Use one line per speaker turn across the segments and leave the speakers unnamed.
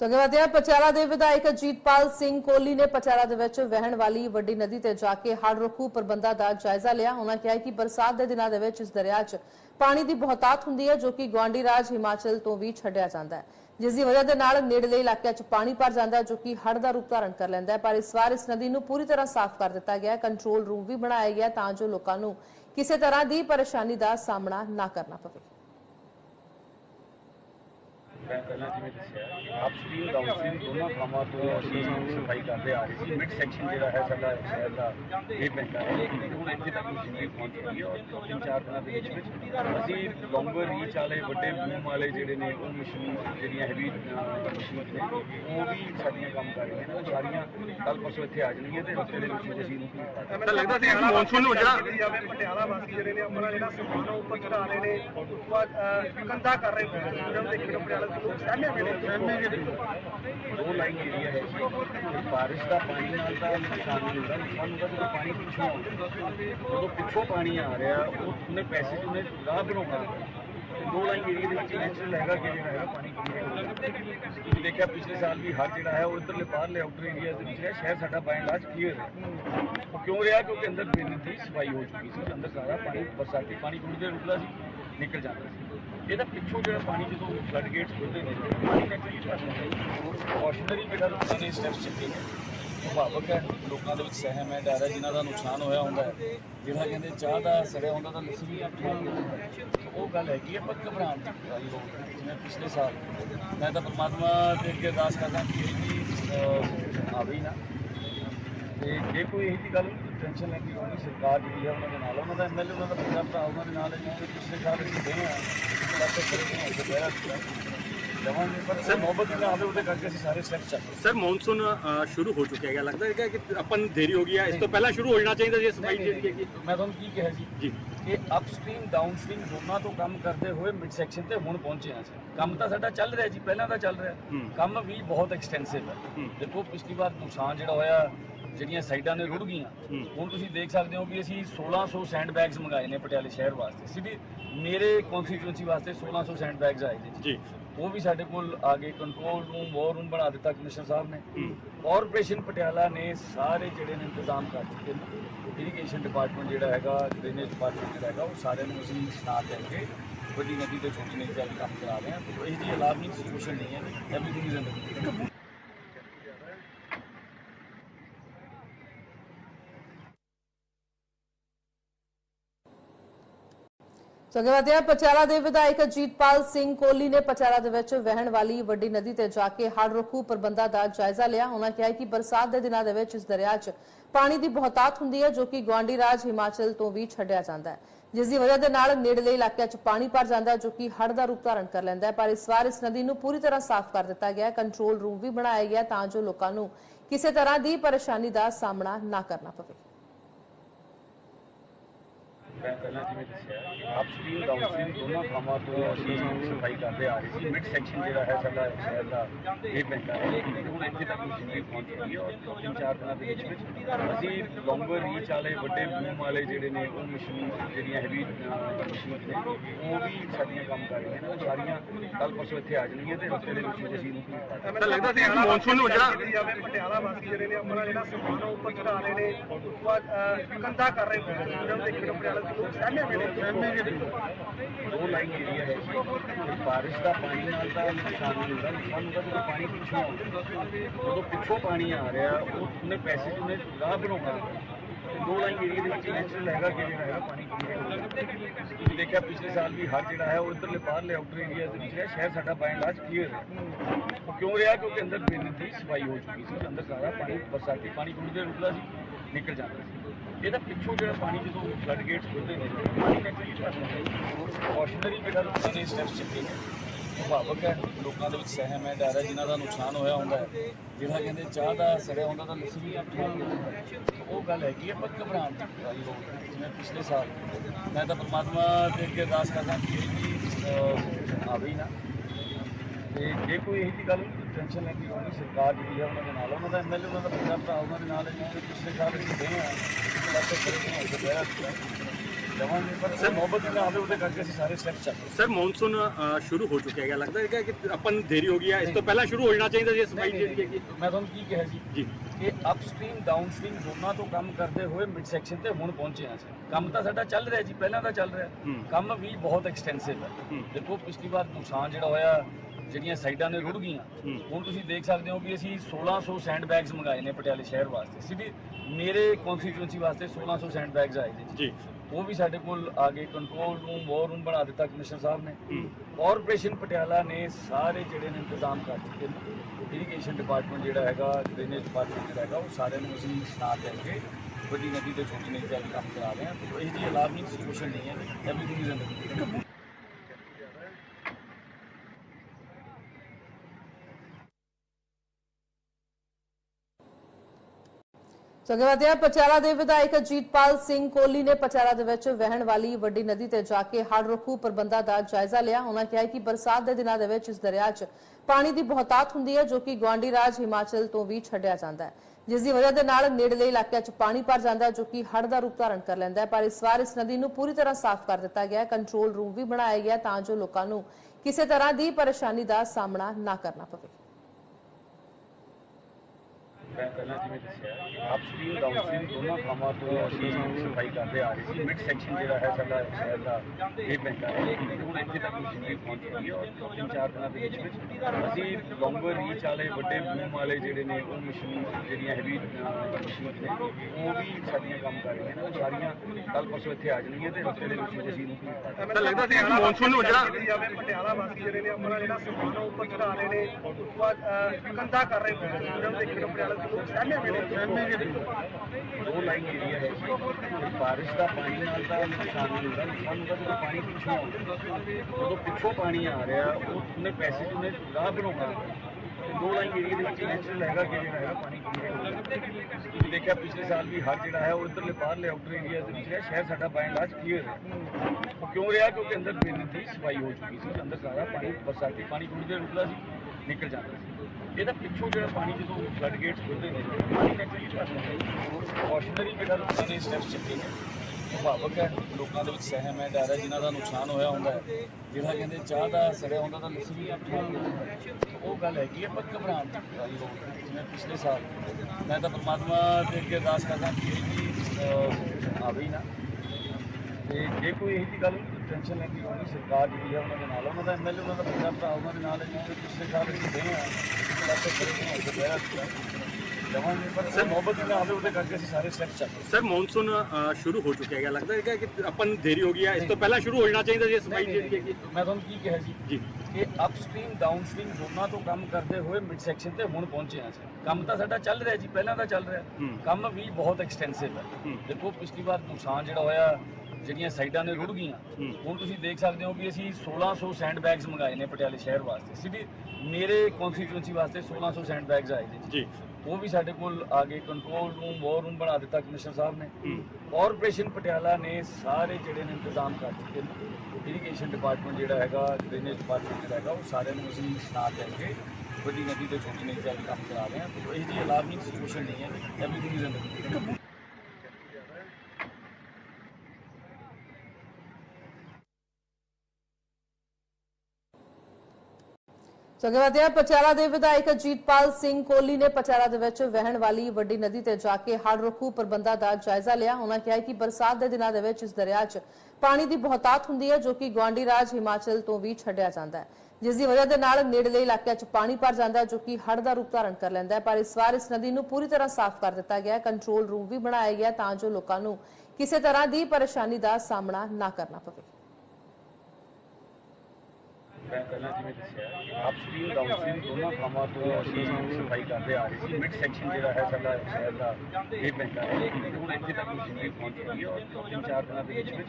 ਸੋ ਵਧਿਆ ਪਚਾਲਾ ਦੇ ਵਿਧਾਇਕ ਅਜੀਤਪਾਲ ਸਿੰਘ ਕੋਹਲੀ ਨੇ ਪਚਾਲਾ ਦੇ ਵਿੱਚ ਵਹਿਣ ਵਾਲੀ ਵੱਡੀ ਨਦੀ ਤੇ ਜਾ ਕੇ ਹੜ੍ਹ ਰੋਕੂ ਪ੍ਰਬੰਧਾਂ ਦਾ ਜਾਇਜ਼ਾ ਲਿਆ। ਉਹਨਾਂ ਕਿਹਾ ਕਿ ਬਰਸਾਤ ਦੇ ਦਿਨਾਂ ਦੇ ਵਿੱਚ ਇਸ ਦਰਿਆ 'ਚ ਪਾਣੀ ਦੀ ਬਹੁਤਾਤ ਹੁੰਦੀ ਹੈ, ਜੋ ਕਿ ਗਵਾਂਡੀ ਰਾਜ ਹਿਮਾਚਲ ਤੋਂ ਵੀ ਛੱਡਿਆ ਜਾਂਦਾ ਹੈ। ਜਿਸ ਦੀ ਵਜ੍ਹਾ ਦੇ ਨਾਲ ਨੇੜਲੇ ਇਲਾਕਿਆਂ 'ਚ ਪਾਣੀ ਭਰ ਜਾਂਦਾ ਹੈ, ਜੋ ਕਿ ਹੜ੍ਹ ਦਾ ਰੂਪ ਧਾਰਨ ਕਰ ਲੈਂਦਾ ਹੈ। ਪਰ ਇਸ ਵਾਰ ਇਸ ਨਦੀ ਨੂੰ ਪੂਰੀ ਤਰ੍ਹਾਂ ਸਾਫ਼ ਕਰ ਦਿੱਤਾ ਗਿਆ ਹੈ। ਕੰਟਰੋਲ ਰੂਮ ਵੀ ਬਣਾਇਆ ਗਿਆ ਤਾਂ ਜੋ ਲੋਕਾਂ ਨੂੰ ਕਿਸੇ ਤਰ੍ਹਾਂ ਦੀ ਪਰੇਸ਼ਾਨੀ ਦਾ ਸਾਹਮਣਾ ਨਾ ਕਰਨਾ ਪਵੇ।
ਮੈਂ ਪਹਿਲਾਂ ਜਿਵੇਂ ਦੱਸਿਆ ਅਪਸਟ੍ਰੀਮ ਡਾਊਨਸਟ੍ਰੀਮ ਦੋਨਾਂ ਥਾਵਾਂ ਤੋਂ ਅਸੀਂ ਸਫ਼ਾਈ ਕਰਦੇ ਆ ਰਹੇ ਸੀ। ਮਿਡ ਸੈਕਸ਼ਨ ਜਿਹੜਾ ਹੈ ਸਾਡਾ ਸ਼ਹਿਰ ਦਾ, ਇਹ ਪੈਂਦਾ ਹੈ ਲੇਕਿਨ ਹੁਣ ਇੱਥੇ ਤੱਕ ਮਸ਼ੀਨਰੀ ਪਹੁੰਚ ਗਈ ਹੈ ਔਰ ਤਿੰਨ ਚਾਰ ਦਿਨਾਂ ਦੇ ਵਿੱਚ ਵਿੱਚ ਅਸੀਂ ਲੌਂਗਰ ਰੀਚ ਵਾਲੇ, ਵੱਡੇ ਬੂਮ ਵਾਲੇ ਜਿਹੜੇ ਨੇ, ਉਹ ਮਸ਼ੀਨ ਜਿਹੜੀਆਂ ਹੈਵੀ ਮਸ਼ੀਨ ਨੇ, ਉਹ ਵੀ ਸਾਡੀਆਂ ਕੰਮ ਕਰ ਰਹੀਆਂ ਨੇ। ਉਹ ਸਾਰੀਆਂ ਕੱਲ ਪਰਸੋਂ ਇੱਥੇ ਆ ਜਾਣਗੀਆਂ ਤੇ ਹਫ਼ਤੇ ਦੇ ਵਿੱਚ ਅਸੀਂ
ਤਾਂ ਲੱਗਦਾ ਸੀ ਮੌਨਸੂਨ ਨੂੰ ਜਿਹੜਾ
ਪਟਿਆਲਾ ਵਾਸੀ ਜਿਹੜੇ ਨੇ, ਆਪਣਾ ਜਿਹੜਾ ਸਮਾਨ ਉੱਪਰ ਚੜਾ ਰਹੇ ਨੇ ਉਸ ਕਰ ਰਹੇ ਨੇ। ਉਹਨਾਂ ਨੂੰ ਦੇਖ ਪਟਿਆਲਾ ਦੇ ਲੋਕ ਸਹਿਮੇ ਹੋਏ
ਦੋ ਲਾਈਨ ਏਰੀਆ ਹੈ ਬਾਰਿਸ਼ ਦਾ ਪਾਣੀ ਨਾਲ ਤਾਂ ਨੁਕਸਾਨ ਹੁੰਦਾ ਨੁਕਸਾਨ ਹੁੰਦਾ ਪਾਣੀ ਪਿੱਛੋਂ ਜਦੋਂ ਪਿੱਛੋਂ ਪਾਣੀ ਆ ਰਿਹਾ ਉਹਨੇ ਪੈਸੇ ਉਹਨੇ ਰਾਹ ਬਣਾਉਣਾ ਦੋ ਲਾਈਨ ਏਰੀਆ ਦੇ ਵਿੱਚ ਨੈਚੁਰਲ ਹੈਗਾ ਕਿ ਜਿਹੜਾ ਹੈਗਾ ਪਾਣੀ ਤੁਸੀਂ ਦੇਖਿਆ ਪਿਛਲੇ ਸਾਲ ਵੀ ਹਰ ਜਿਹੜਾ ਹੈ ਉਹ ਇੱਧਰਲੇ ਬਾਹਰਲੇ ਆਊਟਰ ਏਰੀਆ ਦੇ ਵਿੱਚ ਹੈ ਸ਼ਹਿਰ ਸਾਡਾ ਬਾਈ ਲਾਜ ਕਲੀਅਰ ਹੈ ਉਹ ਕਿਉਂ ਰਿਹਾ? ਕਿਉਂਕਿ ਅੰਦਰ ਡਰੇਨੇਜ ਦੀ ਸਫ਼ਾਈ ਹੋ ਚੁੱਕੀ ਸੀ। ਅੰਦਰ ਸਾਰਾ ਪਾਣੀ, ਬਰਸਾਤੀ ਪਾਣੀ ਥੋੜੀ ਦੇਰ ਰੁਕਦਾ ਸੀ, ਨਿਕਲ ਜਾਂਦਾ ਸੀ। ਇਹਦਾ ਪਿੱਛੋਂ ਜਿਹੜਾ ਪਾਣੀ ਜਦੋਂ ਫਲੱਡ ਗੇਟਸ ਖੁੱਲਦੇ ਨੇ, ਪਾਣੀ ਨੈਚੁਰਲੀ ਭਰ ਜਾਂਦਾ ਜਿਹੜਾ ਲੋਕਾਂ ਨੇ ਸਟੈਪਸ ਚੁੱਕੇ ਨੇ ਸੁਭਾਵਕ ਹੈ, ਲੋਕਾਂ ਦੇ ਵਿੱਚ ਸਹਿਮ ਹੈ, ਡਰ ਹੈ, ਜਿਨ੍ਹਾਂ ਦਾ ਨੁਕਸਾਨ ਹੋਇਆ ਹੁੰਦਾ ਹੈ। ਜਿਹੜਾ ਕਹਿੰਦੇ ਚਾਹ ਦਾ ਸੜਿਆ ਹੁੰਦਾ, ਤਾਂ ਲੱਸੀ ਵੀ ਪੀਣੀ ਉਹ ਗੱਲ ਹੈਗੀ ਹੈ ਪਰ ਘਬਰਾਉਣ ਦੀ ਕੋਈ ਲੋੜ ਜਿਵੇਂ ਪਿਛਲੇ ਸਾਲ। ਮੈਂ ਤਾਂ ਪਰਮਾਤਮਾ ਦੇ ਅੱਗੇ ਅਰਦਾਸ ਕਰਦਾ ਕਿ ਇਹ ਵੀ ਆਵੇ ਨਾ। ਤੇ ਜੇ ਕੋਈ ਇਹੋ ਜਿਹੀ ਗੱਲ ਟੈਨਸ਼ਨ ਦੀ ਲੋੜ ਨਹੀਂ ਸਰਕਾਰ ਜਿਹੜੀ ਹੈ ਉਹਨਾਂ ਦੇ ਨਾਲ ਉਹਨਾਂ ਦਾ ਐਮਐਲਏ ਉਹਨਾਂ ਦਾ ਵੱਡਾ ਭਰਾ ਉਹਨਾਂ ਦੇ ਨਾਲ ਹੈ ਜਿਵੇਂ ਪਿਛਲੇ ਸਾਲ ਅਸੀਂ ਗਏ ਉੱਥੇ ਬਹਿਰਾ ਦਿੱਤਾ ਜਵਾਂਗੇ ਪਰ ਸਰ ਨੌਬਤ ਨਾ ਆਵੇ ਉਹਦੇ ਕਰਕੇ ਅਸੀਂ ਸਾਰੇ ਸਟੈਪਸ ਚੱਕ
ਸਰ ਮੌਨਸੂਨ ਸ਼ੁਰੂ ਹੋ ਚੁੱਕਿਆ ਹੈ ਲੱਗਦਾ ਹੈ ਕਿ ਆਪਾਂ ਨੂੰ ਦੇਰੀ ਹੋ ਗਈ ਹੈ। ਇਸ ਤੋਂ ਪਹਿਲਾਂ ਸ਼ੁਰੂ ਹੋ ਜਾਣਾ ਚਾਹੀਦਾ ਸੀ ਸਫ਼ਾਈ ਜਿਹੜੀ ਹੈਗੀ।
ਮੈਂ ਤੁਹਾਨੂੰ ਕੀ ਕਿਹਾ ਜੀ?
ਜੀ।
ਕਿ ਅਪਸਟ੍ਰੀਮ ਡਾਊਨਸਟ੍ਰੀਮ ਦੋਨਾਂ ਤੋਂ ਕੰਮ ਕਰਦੇ ਹੋਏ ਮਿਡ ਸੈਕਸ਼ਨ ਤੇ ਹੁਣ ਪਹੁੰਚੇ ਹਾਂ ਅਸੀਂ। ਕੰਮ ਤਾਂ ਸਾਡਾ ਚੱਲ ਰਿਹਾ ਜੀ ਪਹਿਲਾਂ ਤਾਂ ਚੱਲ ਰਿਹਾ। ਕੰਮ ਵੀ ਬਹੁਤ ਐਕਸਟੈਂਸਿਵ ਹੂੰ। ਦੇਖੋ ਪਿਛਲੀ ਵਾਰ ਨੁਕਸਾਨ ਜਿਹੜਾ ਹੋਇਆ ਜਿਹੜੀਆਂ ਸਾਈਡਾਂ ਨੇ ਰੁੜ ਗਈਆਂ। ਹੁਣ ਤੁਸੀਂ ਦੇਖ ਸਕਦੇ ਹੋ ਵੀ ਅਸੀਂ 1600 ਸੈਂਡ ਬੈਗਸ ਮੰਗਾਏ ਨੇ ਪਟਿਆਲੇ ਸ਼ਹਿਰ ਵਾਸਤੇ। ਸਿਟੀ ਮੇਰੇ ਕਨਸਟੀਟਿਊਂਸੀ ਵਾਸਤੇ 1600 ਸੈਂਡ ਬੈਗਸ ਆਏ ਨੇ।
ਜੀ।
ਉਹ ਵੀ ਸਾਡੇ ਕੋਲ ਆ ਗਏ ਕੰਟਰੋਲ ਰੂਮ ਵਾਰ ਰੂਮ ਬਣਾ ਦਿੱਤਾ ਕਮਿਸ਼ਨਰ ਸਾਹਿਬ ਨੇ। ਕਾਰਪੋਰੇਸ਼ਨ ਪਟਿਆਲਾ ਨੇ ਸਾਰੇ ਜਿਹੜੇ ਨੇ ਇੰਤਜ਼ਾਮ ਕਰ ਚੁੱਕੇ ਨੇ। ਇਰੀਗੇਸ਼ਨ ਡਿਪਾਰਟਮੈਂਟ ਜਿਹੜਾ ਹੈਗਾ ਡਰੇਨੇਜ ਡਿਪਾਰਟਮੈਂਟ ਜਿਹੜਾ ਹੈਗਾ ਉਹ ਸਾਰਿਆਂ ਨੂੰ ਅਸੀਂ ਸਨਾਤ ਦੇ ਕੇ ਵੱਡੀ ਨਦੀ ਤੇ ਛੋਟੀ ਨਦੀ ਦਾ ਕੰਮ ਕਰਾ ਰਹੇ ਹਾਂ। ਤੇ ਇਹ ਜੀ ਅਲਾਰਮਿੰਗ ਸਿਚੁਏਸ਼ਨ ਨਹੀਂ ਹੈ। ਐਵਰੀਥਿੰਗ ਇਜ਼ ਅੰਡਰ
ਸੋ ਅੱਗੇ ਵਧਿਆ ਪਚਾਲਾ ਦੇ ਵਿਧਾਇਕ ਅਜੀਤਪਾਲ ਸਿੰਘ ਕੋਹਲੀ ਨੇ ਪਚਾਲਾ ਦੇ ਵਿੱਚ ਵਹਿਣ ਵਾਲੀ ਵੱਡੀ ਨਦੀ ਤੇ ਜਾ ਕੇ ਹੜ੍ਹ ਰੋਕੂ ਪ੍ਰਬੰਧਾਂ ਦਾ ਜਾਇਜ਼ਾ ਲਿਆ। ਉਹਨਾਂ ਕਿਹਾ ਕਿ ਬਰਸਾਤ ਦੇ ਦਿਨਾਂ ਦੇ ਵਿੱਚ ਇਸ ਦਰਿਆ 'ਚ ਪਾਣੀ ਦੀ ਬਹੁਤਾਤ ਹੁੰਦੀ ਹੈ, ਜੋ ਕਿ ਗਵਾਂਡੀ ਰਾਜ ਹਿਮਾਚਲ ਤੋਂ ਵੀ ਛੱਡਿਆ ਜਾਂਦਾ ਹੈ। ਜਿਸ ਦੀ ਵਜ੍ਹਾ ਦੇ ਨਾਲ ਨੇੜਲੇ ਇਲਾਕਿਆਂ 'ਚ ਪਾਣੀ ਭਰ ਜਾਂਦਾ ਹੈ ਜੋ ਕਿ ਹੜ੍ਹ ਦਾ ਰੂਪ ਧਾਰਨ ਕਰ ਲੈਂਦਾ ਹੈ। ਪਰ ਇਸ ਵਾਰ ਇਸ ਨਦੀ ਨੂੰ ਪੂਰੀ ਤਰ੍ਹਾਂ ਸਾਫ਼ ਕਰ ਦਿੱਤਾ ਗਿਆ ਹੈ। ਕੰਟਰੋਲ ਰੂਮ ਵੀ ਬਣਾਇਆ ਗਿਆ ਤਾਂ ਜੋ ਲੋਕਾਂ ਨੂੰ ਕਿਸੇ ਤਰ੍ਹਾਂ ਦੀ ਪਰੇਸ਼ਾਨੀ ਦਾ ਸਾਹਮਣਾ ਨਾ ਕਰਨਾ ਪਵੇ।
ਮੈਂ ਪਹਿਲਾਂ ਜਿਵੇਂ ਦੱਸਿਆ ਅਪਸਟ੍ਰੀਮ ਡਾਊਨਸਟ੍ਰੀਮ ਦੋਨਾਂ ਥਾਵਾਂ ਤੋਂ ਅਸੀਂ ਸਫ਼ਾਈ ਕਰਦੇ ਆ ਰਹੇ ਸੀ। ਮਿਡ ਸੈਕਸ਼ਨ ਜਿਹੜਾ ਹੈ ਸਾਡਾ ਸ਼ਹਿਰ ਦਾ ਇਹ ਪੈਂਦਾ ਹੈ ਹੁਣ ਇੱਥੇ ਤੱਕ ਮਸ਼ੀਨਰੀ ਪਹੁੰਚ ਗਈ ਹੈ ਔਰ ਤਿੰਨ ਚਾਰ ਦਿਨਾਂ ਦੇ ਵਿੱਚ ਵਿੱਚ ਅਸੀਂ ਲੌਂਗਰ ਰੀਚ ਵਾਲੇ ਵੱਡੇ ਬੂਮ ਵਾਲੇ ਜਿਹੜੇ ਨੇ ਉਹ ਮਸ਼ੀਨ ਜਿਹੜੀਆਂ ਹੈਵੀ ਮਸ਼ੀਨ ਨੇ ਉਹ ਵੀ ਸਾਡੀਆਂ ਕੰਮ ਕਰ ਰਹੀਆਂ ਨੇ। ਉਹ ਸਾਰੀਆਂ ਕੱਲ ਪਰਸੋਂ ਇੱਥੇ ਆ ਜਾਣਗੀਆਂ ਤੇ ਹਫ਼ਤੇ ਦੇ ਵਿੱਚ ਵਿੱਚ ਅਸੀਂ
ਤਾਂ ਲੱਗਦਾ ਸੀ ਮੌਨਸੂਨ ਨੂੰ ਜਿਹੜਾ
ਪਟਿਆਲਾ ਵਾਸੀ ਜਿਹੜੇ ਨੇ ਆਪਣਾ ਜਿਹੜਾ ਸਮਾਨ ਉੱਪਰ ਚੜਾ ਰਹੇ ਨੇ ਕੰਧਾ ਕਰ ਰਹੇ ਨੇ। ਉਹਨਾਂ ਨੂੰ ਦੇਖ ਕੇ ਪਟਿਆਲਾ ਦੇ ਲੋਕ ਸਹਿਮੇ ਹੋਏ ਨੇ
ਸਹਿਮੇ ਦੇ ਦੋ ਲਾਈਨ ਏਰੀਆ ਹੈ ਜੀ ਬਾਰਿਸ਼ ਦਾ ਪਾਣੀ ਨਾਲ ਤਾਂ ਨੁਕਸਾਨ ਨਹੀਂ ਹੁੰਦਾ ਨੁਕਸਾਨ ਹੁੰਦਾ ਜਦੋਂ ਪਾਣੀ ਪਿੱਛੋਂ ਆਉਂਦਾ ਜਦੋਂ ਪਿੱਛੋਂ ਪਾਣੀ ਆ ਰਿਹਾ ਉਹ ਉਹਨੇ ਪੈਸੇ ਉਹਨੇ ਰਾਹ ਬਣਾਉਣਾ ਤੇ ਦੋ ਲਾਈਨ ਏਰੀਆ ਦੇ ਵਿੱਚ ਨੈਚੁਰਲ ਹੈਗਾ ਕਿ ਜਿਹੜਾ ਹੈਗਾ ਪਾਣੀ ਕਲੀਅਰ ਹੁੰਦਾ ਤੁਸੀਂ ਦੇਖਿਆ ਪਿਛਲੇ ਸਾਲ ਵੀ ਹਰ ਜਿਹੜਾ ਹੈ ਉਹ ਇੱਧਰਲੇ ਬਾਹਰਲੇ ਆਊਟਰ ਏਰੀਆ ਦੇ ਵਿੱਚ ਹੈ ਸ਼ਹਿਰ ਸਾਡਾ ਬਾਈ ਲਾਜ ਕਲੀਅਰ ਹੈ ਉਹ ਕਿਉਂ ਰਿਹਾ ਕਿਉਂਕਿ ਅੰਦਰ ਡਰੇਨੇਜ ਦੀ ਸਫ਼ਾਈ ਹੋ ਚੁੱਕੀ ਸੀ ਅੰਦਰ ਸਾਰਾ ਪਾਣੀ ਬਰਸਾਤੀ ਪਾਣੀ ਥੋੜੀ ਦੇਰ ਰੁਕਦਾ ਸੀ ਨਿਕਲ ਜਾਂਦਾ ਸੀ ਇਹਦਾ ਪਿੱਛੋਂ ਜਿਹੜਾ ਪਾਣੀ ਜਦੋਂ ਫਲੱਡ ਗੇਟਸ ਖੁੱਲਦੇ ਨੇ, ਪਾਣੀ ਨੈਚੁਰਲੀ ਭਰ ਹੈ ਕਾਸ਼ਨਰੀ ਜਿਹੜਾ ਲੋਕਾਂ ਨੇ ਸਟੈਪਸ ਚੱਕੇ ਨੇ ਸੁਭਾਵਕ ਹੈ, ਲੋਕਾਂ ਦੇ ਵਿੱਚ ਸਹਿਮ ਹੈ, ਡਰ ਹੈ, ਜਿਨ੍ਹਾਂ ਦਾ ਨੁਕਸਾਨ ਹੋਇਆ ਹੁੰਦਾ ਹੈ। ਜਿਹੜਾ ਕਹਿੰਦੇ ਚਾਹ ਦਾ ਸੜਿਆ ਹੁੰਦਾ ਤਾਂ ਲੱਸੀ ਵੀ ਪੀਣੀ ਹੈ। ਉਹ ਗੱਲ ਹੈਗੀ ਹੈ ਪਰ ਘਬਰਾਉਣ ਦੀ ਕੋਈ ਲੋੜ ਨਹੀਂ ਜਿਵੇਂ ਪਿਛਲੇ ਸਾਲ। ਮੈਂ ਤਾਂ ਪਰਮਾਤਮਾ ਦੇ ਅੱਗੇ ਅਰਦਾਸ ਕਰਦਾ ਕਿ ਇਹ ਆਵੇ ਨਾ। ਤੇ ਜੇ ਕੋਈ ਇਹੀ ਜਿਹੀ ਗੱਲ ਟੈਨਸ਼ਨ ਲੈਣ ਦੀ ਲੋੜ ਨਹੀਂ ਸਰਕਾਰ ਜਿਹੜੀ ਹੈ ਉਹਨਾਂ ਦੇ ਨਾਲ ਹੈ, ਉਹਨਾਂ ਦਾ ਐਮਐਲਏ ਉਹਨਾਂ ਦਾ ਵੱਡਾ ਭਰਾ ਉਹਨਾਂ ਦੇ ਨਾਲ ਹੈ ਜਿਵੇਂ ਪਿਛਲੇ ਸਾਲ ਅਸੀਂ ਗਏ ਹਾਂ ਹਾਂ ਪਰ ਸਰ ਨੌਬਤ ਨਾ ਆਵੇ ਉਹਦੇ ਕਰਕੇ ਅਸੀਂ ਸਾਰੇ ਸਟੈਪਸ ਚੱਕ ਰਹੇ
ਸਰ ਮੌਨਸੂਨ ਸ਼ੁਰੂ ਹੋ ਚੁੱਕਿਆ ਹੈਗਾ ਲੱਗਦਾ ਹੈਗਾ ਕਿ ਆਪਾਂ ਨੂੰ ਦੇਰੀ ਹੋ ਗਈ ਹੈ ਇਸ ਤੋਂ ਪਹਿਲਾਂ ਸ਼ੁਰੂ ਹੋ ਜਾਣਾ ਚਾਹੀਦਾ ਸੀ ਸਫ਼ਾਈ ਜਿਹੜੀ ਹੈਗੀ
ਹਾਂ। ਮੈਂ ਤੁਹਾਨੂੰ ਕੀ ਕਿਹਾ ਜੀ
ਜੀ।
ਕਿ ਅਪਸਟ੍ਰੀਮ ਡਾਊਨਸਟ੍ਰੀਮ ਦੋਨਾਂ ਤੋਂ ਕੰਮ ਕਰਦੇ ਹੋਏ ਮਿਡ ਸੈਕਸ਼ਨ ਤੇ ਹੁਣ ਪਹੁੰਚੇ ਹਾਂ ਅਸੀਂ। ਕੰਮ ਤਾਂ ਸਾਡਾ ਚੱਲ ਰਿਹਾ ਜੀ ਪਹਿਲਾਂ ਤਾਂ ਚੱਲ ਰਿਹਾ।
ਹੂੰ।
ਕੰਮ ਵੀ ਬਹੁਤ ਐਕਸਟੈਂਸਿਵ ਹੈ।
ਹੂੰ।
ਦੇਖੋ ਪਿਛਲੀ ਵਾਰ ਨੁਕਸਾਨ ਜਿਹੜਾ ਹੋਇਆ ਜਿਹੜੀਆਂ ਸਾਈਡਾਂ ਨੇ ਰੁੜ ਗਈਆਂ। ਹੁਣ ਤੁਸੀਂ ਦੇਖ ਸਕਦੇ ਹੋ ਕਿ ਅਸੀਂ 1600 ਸੈਂਡ ਬੈਗਸ ਮੰਗਾਏ ਨੇ ਪਟਿਆਲੇ ਸ਼ਹਿਰ ਵਾਸਤੇ। ਸਿਟੀ ਮੇਰੇ ਕਨਸਟੀਟੂਐਂਸੀ ਵਾਸਤੇ 1600 ਸੈਂਡ ਬੈਗਸ ਆਏ ਨੇ।
ਜੀ।
ਉਹ ਵੀ ਸਾਡੇ ਕੋਲ ਆ ਗਏ ਕੰਟਰੋਲ ਰੂਮ ਵਾਰ ਰੂਮ ਬਣਾ ਦਿੱਤਾ ਕਮਿਸ਼ਨਰ ਸਾਹਿਬ ਨੇ। ਕਾਰਪੋਰੇਸ਼ਨ ਪਟਿਆਲਾ ਨੇ ਸਾਰੇ ਜਿਹੜੇ ਨੇ ਇੰਤਜ਼ਾਮ ਕਰ ਦਿੱਤੇ ਨੇ। ਇਰੀਗੇਸ਼ਨ ਡਿਪਾਰਟਮੈਂਟ ਜਿਹੜਾ ਹੈਗਾ ਡਰੇਨੇਜ ਡਿਪਾਰਟਮੈਂਟ ਜਿਹੜਾ ਹੈਗਾ ਉਹ ਸਾਰਿਆਂ ਨੂੰ ਅਸੀਂ ਸਨਾ ਦੇ ਕੇ ਵੱਡੀ ਨਦੀ ਤੇ ਛੋਟੀ ਨਦੀ ਦਾ ਵੀ ਕੰਮ ਕਰਾ ਰਹੇ ਹਾਂ ਤੇ ਇਹ ਜੀ ਅਲਾਰਮਿੰਗ ਸਿਚੁਏਸ਼ਨ ਨਹੀਂ ਹੈ। ਐਵਰੀਥਿੰਗ ਇਜ਼ ਅੰਡਰ
ਸਗਵਾਤਿਆ ਪਚਾਲਾ ਦੇ ਵਿਧਾਇਕ ਅਜੀਤਪਾਲ ਸਿੰਘ ਕੋਹਲੀ ਨੇ ਪਚਾਲਾ ਦੇ ਵਿੱਚ ਵਹਿਣ ਵਾਲੀ ਵੱਡੀ ਨਦੀ ਤੇ ਜਾ ਕੇ ਹੜ੍ਹ ਰੋਕੂ ਪ੍ਰਬੰਧਾਂ ਦਾ ਜਾਇਜ਼ਾ ਲਿਆ। ਉਹਨਾਂ ਕਿਹਾ ਕਿ ਬਰਸਾਤ ਦੇ ਦਿਨਾਂ ਦੇ ਵਿੱਚ ਇਸ ਦਰਿਆ 'ਚ ਪਾਣੀ ਦੀ ਬਹੁਤਾਤ ਹੁੰਦੀ ਹੈ, ਜੋ ਕਿ ਗਵਾਂਡੀ ਰਾਜ ਹਿਮਾਚਲ ਤੋਂ ਵੀ ਛੱਡਿਆ ਜਾਂਦਾ ਹੈ। ਜਿਸ ਦੀ ਵਜ੍ਹਾ ਦੇ ਨਾਲ ਨੇੜਲੇ ਇਲਾਕਿਆਂ 'ਚ ਪਾਣੀ ਭਰ ਜਾਂਦਾ ਹੈ ਜੋ ਕਿ ਹੜ੍ਹ ਦਾ ਰੂਪ ਧਾਰਨ ਕਰ ਲੈਂਦਾ ਹੈ। ਪਰ ਇਸ ਵਾਰ ਇਸ ਨਦੀ ਨੂੰ ਪੂਰੀ ਤਰ੍ਹਾਂ ਸਾਫ਼ ਕਰ ਦਿੱਤਾ ਗਿਆ ਹੈ। ਕੰਟਰੋਲ ਰੂਮ ਵੀ ਬਣਾਇਆ ਗਿਆ ਤਾਂ ਜੋ ਲੋਕਾਂ ਨੂੰ ਕਿਸੇ ਤਰ੍ਹਾਂ ਦੀ ਪਰੇਸ਼ਾਨੀ ਦਾ ਸਾਹਮਣਾ ਨਾ ਕਰਨਾ ਪਵੇ।
ਮੈਂ ਪਹਿਲਾਂ ਜਿਵੇਂ ਦੱਸਿਆ ਅਪਸਟ੍ਰੀਮ ਡਾਊਨਸਟ੍ਰੀਮ ਦੋਨਾਂ ਥਾਵਾਂ ਤੋਂ ਅਸੀਂ ਸਫ਼ਾਈ ਕਰਦੇ ਆ ਰਹੇ ਸੀ। ਮਿਡ ਸੈਕਸ਼ਨ ਜਿਹੜਾ ਹੈ ਸਾਡਾ ਸ਼ਹਿਰ ਦਾ ਇਹ ਪੈਂਦਾ ਹੈ। ਲੇਕਿਨ ਹੁਣ ਇੱਥੇ ਤੱਕ ਮਸ਼ੀਨਰੀ ਪਹੁੰਚ ਗਈ ਹੈ ਔਰ ਤਿੰਨ ਚਾਰ ਦਿਨਾਂ ਦੇ ਵਿੱਚ ਵਿੱਚ ਅਸੀਂ ਲੰਬਰ ਰੀਚ ਵਾਲੇ ਵੱਡੇ ਬੂਮ ਵਾਲੇ ਜਿਹੜੇ ਨੇ ਉਹ ਮਸ਼ੀਨ ਜਿਹੜੀਆਂ ਹੈਵੀ ਮਸ਼ੀਨ ਨੇ ਉਹ ਵੀ ਸਾਡੀਆਂ ਕੰਮ ਕਰ ਰਹੀਆਂ ਨੇ। ਉਹ ਸਾਰੀਆਂ ਕੱਲ ਪਰਸੋਂ ਇੱਥੇ ਆ ਜਾਣਗੀਆਂ ਤੇ ਹਫ਼ਤੇ ਦੇ ਵਿੱਚ ਵਿੱਚ ਅਸੀਂ ਇਹਨੂੰ ਪੂਰੀ ਕਰ
ਤਾਂ ਲੱਗਦਾ ਸੀ ਕਿ ਮੌਨਸੂਨ ਨੂੰ ਜਿਹੜਾ
ਜਾਵੇ ਪਟਿਆਲਾ ਵਾਸੀ ਜਿਹੜੇ ਨੇ ਆਪਣਾ ਜਿਹੜਾ ਸਮਾਨ ਆ ਉੱਪਰ ਚੜਾ ਰਹੇ ਨੇ। ਬਾਅਦ ਅਹ, ਕੰਧਾਂ ਕਰ ਰਹੇ ਨੇ। ਉਹਨਾਂ ਨੂੰ ਦੇਖਣ ਨੂੰ ਪਟਿਆਲਾ ਦੇ ਲੋਕ ਸਹਿਮੇ ਹੋਏ ਨੇ
ਸਹਿਮੇ ਦੇ ਬਿਲਕੁਲ ਦੋ ਲਾਈਨ ਏਰੀਆ ਹੈ ਜੀ ਬਾਰਿਸ਼ ਦਾ ਪਾਣੀ ਨਾਲ ਤਾਂ ਨੁਕਸਾਨ ਨਹੀਂ ਹੁੰਦਾ ਨੁਕਸਾਨ ਹੁੰਦਾ ਜਦੋਂ ਪਾਣੀ ਪਿੱਛੋਂ ਆਉਂਦਾ ਜਦੋਂ ਪਿੱਛੋਂ ਪਾਣੀ ਆ ਰਿਹਾ ਉਹ ਉਹਨੇ ਪੈਸੇ ਉਹਨੇ ਰਾਹ ਬਣਾਉਣਾ ਤੇ ਦੋ ਲਾਈਨ ਏਰੀਆ ਦੇ ਵਿੱਚ ਨੈਚੁਰਲ ਹੈਗਾ ਕਿ ਜਿਹੜਾ ਹੈਗਾ ਪਾਣੀ ਕਲੀਅਰ ਹੋ ਜਾਂਦਾ ਤੁਸੀਂ ਦੇਖਿਆ ਪਿਛਲੇ ਸਾਲ ਵੀ ਹਰ ਜਿਹੜਾ ਹੈ ਉਹ ਇੱਧਰਲੇ ਬਾਹਰਲੇ ਆਊਟਰ ਏਰੀਆ ਦੇ ਵਿੱਚ ਹੈ ਸ਼ਹਿਰ ਸਾਡਾ ਬਾਈ ਲਾਜ ਕਲੀਅਰ ਹੈ ਉਹ ਕਿਉਂ ਰਿਹਾ ਕਿਉਂਕਿ ਅੰਦਰ ਡਰੇਨ ਦੀ ਸਫ਼ਾਈ ਹੋ ਚੁੱਕੀ ਸੀ ਅੰਦਰ ਸਾਰਾ ਪਾਣੀ ਬਰਸਾਤੀ ਪਾਣੀ ਥੋੜੀ ਦੇਰ ਰੁਕਦਾ ਸੀ ਨਿਕਲ ਜਾਂਦਾ ਸੀ ਇਹਦਾ ਪਿੱਛੋਂ ਜਿਹੜਾ ਪਾਣੀ ਜਦੋਂ ਫਲੱਡ ਗੇਟਸ ਖੁੱਲਦੇ ਨੇ, ਪਾਣੀ ਨੈਚੁਰਲੀ ਭਰ ਜਾਂਦਾ ਹੈ ਕਾਸ਼ਨਰੀ ਜਿਹੜਾ ਲੋਕਾਂ ਨੇ ਸਟੈਪਸ ਚੱਕੇ ਨੇ, ਸੁਭਾਵਕ ਹੈ, ਲੋਕਾਂ ਦੇ ਵਿੱਚ ਸਹਿਮ ਹੈ, ਡਰ ਹੈ, ਜਿਨ੍ਹਾਂ ਦਾ ਨੁਕਸਾਨ ਹੋਇਆ ਹੁੰਦਾ ਹੈ। ਜਿਹੜਾ ਕਹਿੰਦੇ ਚਾਹ ਦਾ ਸੜਿਆ ਹੁੰਦਾ, ਤਾਂ ਲੱਸੀ ਵੀ ਆਪਣਾ ਉਹ ਗੱਲ ਹੈਗੀ ਹੈ ਪਰ ਘਬਰਾਉਣ ਦੀ ਗੱਲ ਲੋੜ ਜਿਵੇਂ ਪਿਛਲੇ ਸਾਲ। ਮੈਂ ਤਾਂ ਪਰਮਾਤਮਾ ਦੇ ਅੱਗੇ ਅਰਦਾਸ ਕਰਦਾ ਕਿ ਇਹ ਵੀ ਆਵੇ ਨਾ। ਤੇ ਜੇ ਕੋਈ ਇਹੋ ਜਿਹੀ ਗੱਲ ਟੈਨਸ਼ਨ ਲੈਂਦੀ ਹੋਣੀ ਸਰਕਾਰ ਜਿਹੜੀ ਹੈ ਉਹਨਾਂ ਦੇ ਨਾਲ ਉਹਨਾਂ ਦਾ ਐਮਐਲਏ ਉਹਨਾਂ ਦਾ ਵੱਡਾ ਭਰਾ ਉਹਨਾਂ ਦੇ ਨਾਲ ਹੈ ਪਿਛਲੇ ਸਾਲ ਅਸੀਂ ਗਏ ਹਾਂ ਇੱਕ ਲੱਖ ਖੜੇ ਹਾਂ ਦੇਵਾਂਗੇ ਪਰ ਸਰ ਆਵੇ ਉਹਦੇ ਕਰਕੇ ਅਸੀਂ ਸਾਰੇ
ਸਰ ਮੌਨਸੂਨ ਸ਼ੁਰੂ ਹੋ ਚੁੱਕਿਆ ਹੈਗਾ ਲੱਗਦਾ ਹੈਗਾ ਕਿ ਆਪਾਂ ਨੂੰ ਦੇਰੀ ਹੋ ਗਈ ਹੈ। ਇਸ ਤੋਂ ਪਹਿਲਾਂ ਸ਼ੁਰੂ ਹੋ ਜਾਣਾ ਚਾਹੀਦਾ ਸੀ ਸਫ਼ਾਈ ਜਿਹੜੀ ਹੈਗੀ
ਹਾਂ। ਮੈਂ ਤੁਹਾਨੂੰ ਕੀ ਕਿਹਾ ਜੀ?
ਜੀ।
ਕਿ ਅਪਸਟ੍ਰੀਮ ਡਾਊਨਸਟ੍ਰੀਮ ਦੋਨਾਂ ਤੋਂ ਕੰਮ ਕਰਦੇ ਹੋਏ ਮਿਡ ਸੈਕਸ਼ਨ ਤੇ ਹੁਣ ਪਹੁੰਚੇ ਹਾਂ ਅਸੀਂ। ਕੰਮ ਤਾਂ ਸਾਡਾ ਚੱਲ ਰਿਹਾ ਜੀ ਪਹਿਲਾਂ ਤਾਂ ਚੱਲ ਰਿਹਾ।
ਹੂੰ।
ਕੰਮ ਵੀ ਬਹੁਤ ਐਕਸਟੈਂਸਿਵ ਹੈ।
ਹੂੰ।
ਦੇਖੋ ਪਿਛਲੀ ਵਾਰ ਨੁਕਸਾਨ ਜਿਹੜਾ ਹੋਇਆ ਜਿਹੜੀਆਂ ਸਾਈਡਾਂ ਨੇ ਰੁੜ ਗਈਆਂ। ਹੁਣ ਤੁਸੀਂ ਦੇਖ ਸਕਦੇ ਹੋ ਕਿ ਅਸੀਂ 1600 ਸੈਂਡ ਬੈਗਸ ਮੰਗਾਏ ਨੇ ਪਟਿਆਲੇ ਸ਼ਹਿਰ ਵਾਸਤੇ। ਸਿਟੀ ਮੇਰੇ ਕਨਸਟੀਟੂਐਂਸੀ ਵਾਸਤੇ 1600 ਸੈਂਡ ਬੈਗਸ ਆਏ ਨੇ।
ਜੀ।
ਉਹ ਵੀ ਸਾਡੇ ਕੋਲ ਆ ਗਏ ਕੰਟਰੋਲ ਰੂਮ ਵਾਰ ਰੂਮ ਬਣਾ ਦਿੱਤਾ ਕਮਿਸ਼ਨਰ ਸਾਹਿਬ ਨੇ। ਕਾਰਪੋਰੇਸ਼ਨ ਪਟਿਆਲਾ ਨੇ ਸਾਰੇ ਜਿਹੜੇ ਨੇ ਇੰਤਜ਼ਾਮ ਕਰ ਦਿੱਤੇ ਨੇ। ਇਰੀਗੇਸ਼ਨ ਡਿਪਾਰਟਮੈਂਟ ਜਿਹੜਾ ਹੈਗਾ ਡਰੇਨੇਜ ਡਿਪਾਰਟਮੈਂਟ ਜਿਹੜਾ ਹੈਗਾ ਉਹ ਸਾਰਿਆਂ ਨੂੰ ਅਸੀਂ ਸਨਾ ਦੇ ਕੇ ਵੱਡੀ ਨਦੀ ਤੇ ਛੋਟੀ ਨਦੀ ਦਾ ਵੀ ਕੰਮ ਕਰਾ ਰਹੇ ਹਾਂ। ਤੇ ਇਹ ਜੀ ਅਲਾਰਮਿੰਗ ਸਿਚੁਏਸ਼ਨ ਨਹੀਂ ਹੈ। ਐਵਰੀਥਿੰਗ ਇਜ਼ ਅੰਡਰ
ਸਗਵਾਤਿਆ ਪਚਾਲਾ ਦੇ ਵਿਧਾਇਕ ਅਜੀਤਪਾਲ ਸਿੰਘ ਕੋਹਲੀ ਨੇ ਪਚਾਲਾ ਦੇ ਵਿੱਚ ਵਹਿਣ ਵਾਲੀ ਵੱਡੀ ਨਦੀ ਤੇ ਜਾ ਕੇ ਹੜ੍ਹ ਰੋਕੂ ਪ੍ਰਬੰਧਾਂ ਦਾ ਜਾਇਜ਼ਾ ਲਿਆ। ਉਹਨਾਂ ਕਿਹਾ ਕਿ ਬਰਸਾਤ ਦੇ ਦਿਨਾਂ ਦੇ ਵਿੱਚ ਇਸ ਦਰਿਆ 'ਚ ਪਾਣੀ ਦੀ ਬਹੁਤਾਤ ਹੁੰਦੀ ਹੈ, ਜੋ ਕਿ ਗਵਾਂਡੀ ਰਾਜ ਹਿਮਾਚਲ ਤੋਂ ਵੀ ਛੱਡਿਆ ਜਾਂਦਾ ਹੈ। ਜਿਸ ਦੀ ਵਜ੍ਹਾ ਦੇ ਨਾਲ ਨੇੜਲੇ ਇਲਾਕਿਆਂ 'ਚ ਪਾਣੀ ਭਰ ਜਾਂਦਾ ਹੈ, ਜੋ ਕਿ ਹੜ੍ਹ ਦਾ ਰੂਪ ਧਾਰਨ ਕਰ ਲੈਂਦਾ ਹੈ। ਪਰ ਇਸ ਵਾਰ ਇਸ ਨਦੀ ਨੂੰ ਪੂਰੀ ਤਰ੍ਹਾਂ ਸਾਫ਼ ਕਰ ਦਿੱਤਾ ਗਿਆ ਹੈ। ਕੰਟਰੋਲ ਰੂਮ ਵੀ ਬਣਾਇਆ ਗਿਆ ਤਾਂ ਜੋ ਲੋਕਾਂ ਨੂੰ ਕਿਸੇ ਤਰ੍ਹਾਂ ਦੀ ਪਰੇਸ਼ਾਨੀ ਦਾ ਸਾਹਮਣਾ ਨਾ ਕਰਨਾ ਪਵੇ।
ਮੈਂ ਪਹਿਲਾਂ ਜਿਵੇਂ ਦੱਸਿਆ ਅਪਸਟ੍ਰੀਮ ਡਾਊਨਸਟ੍ਰੀਮ ਦੋਨਾਂ ਥਾਵਾਂ ਤੋਂ ਅਸੀਂ ਸਫ਼ਾਈ ਕਰਦੇ ਆ ਰਹੇ ਸੀ। ਮਿਡ ਸੈਕਸ਼ਨ ਜਿਹੜਾ ਹੈ ਸਾਡਾ ਸ਼ਹਿਰ ਦਾ ਇਹ ਪੈਂਦਾ ਹੈ ਲੇਕਿਨ ਹੁਣ ਇੱਥੇ ਤੱਕ ਮਸ਼ੀਨਰੀ ਪਹੁੰਚ ਗਈ ਹੈ ਔਰ ਦੋ ਤਿੰਨ ਚਾਰ ਦਿਨਾਂ ਦੇ ਵਿੱਚ ਵਿੱਚ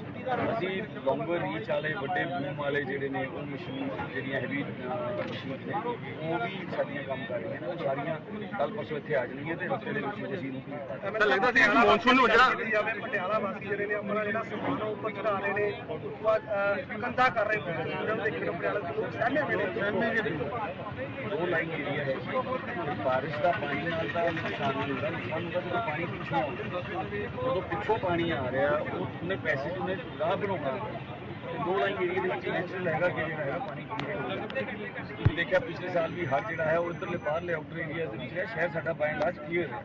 ਅਸੀਂ ਲੰਬਰ ਰੀਚ ਵਾਲੇ ਵੱਡੇ ਬੂਮ ਵਾਲੇ ਜਿਹੜੇ ਨੇ ਉਹ ਮਸ਼ੀਨ ਜਿਹੜੀਆਂ ਹੈਵੀ ਮਸ਼ੀਨ ਨੇ ਉਹ ਵੀ ਸਾਡੀਆਂ ਕੰਮ ਕਰ ਰਹੀਆਂ ਨੇ। ਉਹ ਸਾਰੀਆਂ ਕੱਲ ਪਰਸੋਂ ਇੱਥੇ ਆ ਜਾਣਗੀਆਂ ਤੇ ਹਫ਼ਤੇ ਦੇ ਵਿੱਚ ਅਸੀਂ
ਤਾਂ ਲੱਗਦਾ ਸੀ ਕਿ ਮੌਨਸੂਨ ਨੂੰ ਜਿਹੜਾ
ਪਟਿਆਲਾ ਵਾਸੀ ਜਿਹੜੇ ਨੇ ਆਪਣਾ ਜਿਹੜਾ ਸਮਾਨ ਆ ਉੱਪਰ ਚੜਾ ਰਹੇ ਨੇ। ਉਸ ਤੋਂ ਬਾਅਦ ਅਹ, ਕਰ ਰਹੇ ਨੇ। ਉਹਨਾਂ ਨੂੰ ਦੇਖਣ ਪਟਿਆਲਾ ਦੇ ਲੋਕ ਸਹਿਮੇ ਹੋਏ ਨੇ
ਸਹਿਮੇ ਦੇ ਦੋ ਲਾਈਨ ਏਰੀਆ ਹੈ ਜੀ ਬਾਰਿਸ਼ ਦਾ ਪਾਣੀ ਨਾਲ ਤਾਂ ਨੁਕਸਾਨ ਨਹੀਂ ਹੁੰਦਾ ਨੁਕਸਾਨ ਹੁੰਦਾ ਜਦੋਂ ਪਾਣੀ ਪਿੱਛੋਂ ਆਉਂਦਾ ਜਦੋਂ ਪਿੱਛੋਂ ਪਾਣੀ ਆ ਰਿਹਾ ਉਹ ਉਹਨੇ ਪੈਸੇ ਚ ਉਹਨੇ ਰਾਹ ਬਣਾਉਣਾ ਤੇ ਦੋ ਲਾਈਨ ਏਰੀਆ ਦੇ ਵਿੱਚ ਨੈਚੁਰਲ ਹੈਗਾ ਕਿ ਜਿਹੜਾ ਹੈਗਾ ਪਾਣੀ ਕਲੀਅਰ ਹੋ ਜਾਂਦਾ ਤੁਸੀਂ ਦੇਖਿਆ ਪਿਛਲੇ ਸਾਲ ਵੀ ਹੜ ਜਿਹੜਾ ਹੈ ਉਹ ਇੱਧਰਲੇ ਬਾਹਰਲੇ ਆਊਟਰ ਏਰੀਆ ਦੇ ਵਿੱਚ ਹੈ ਸ਼ਹਿਰ ਸਾਡਾ ਬਾਈ ਲਾਜ ਕਲੀਅਰ ਹੈ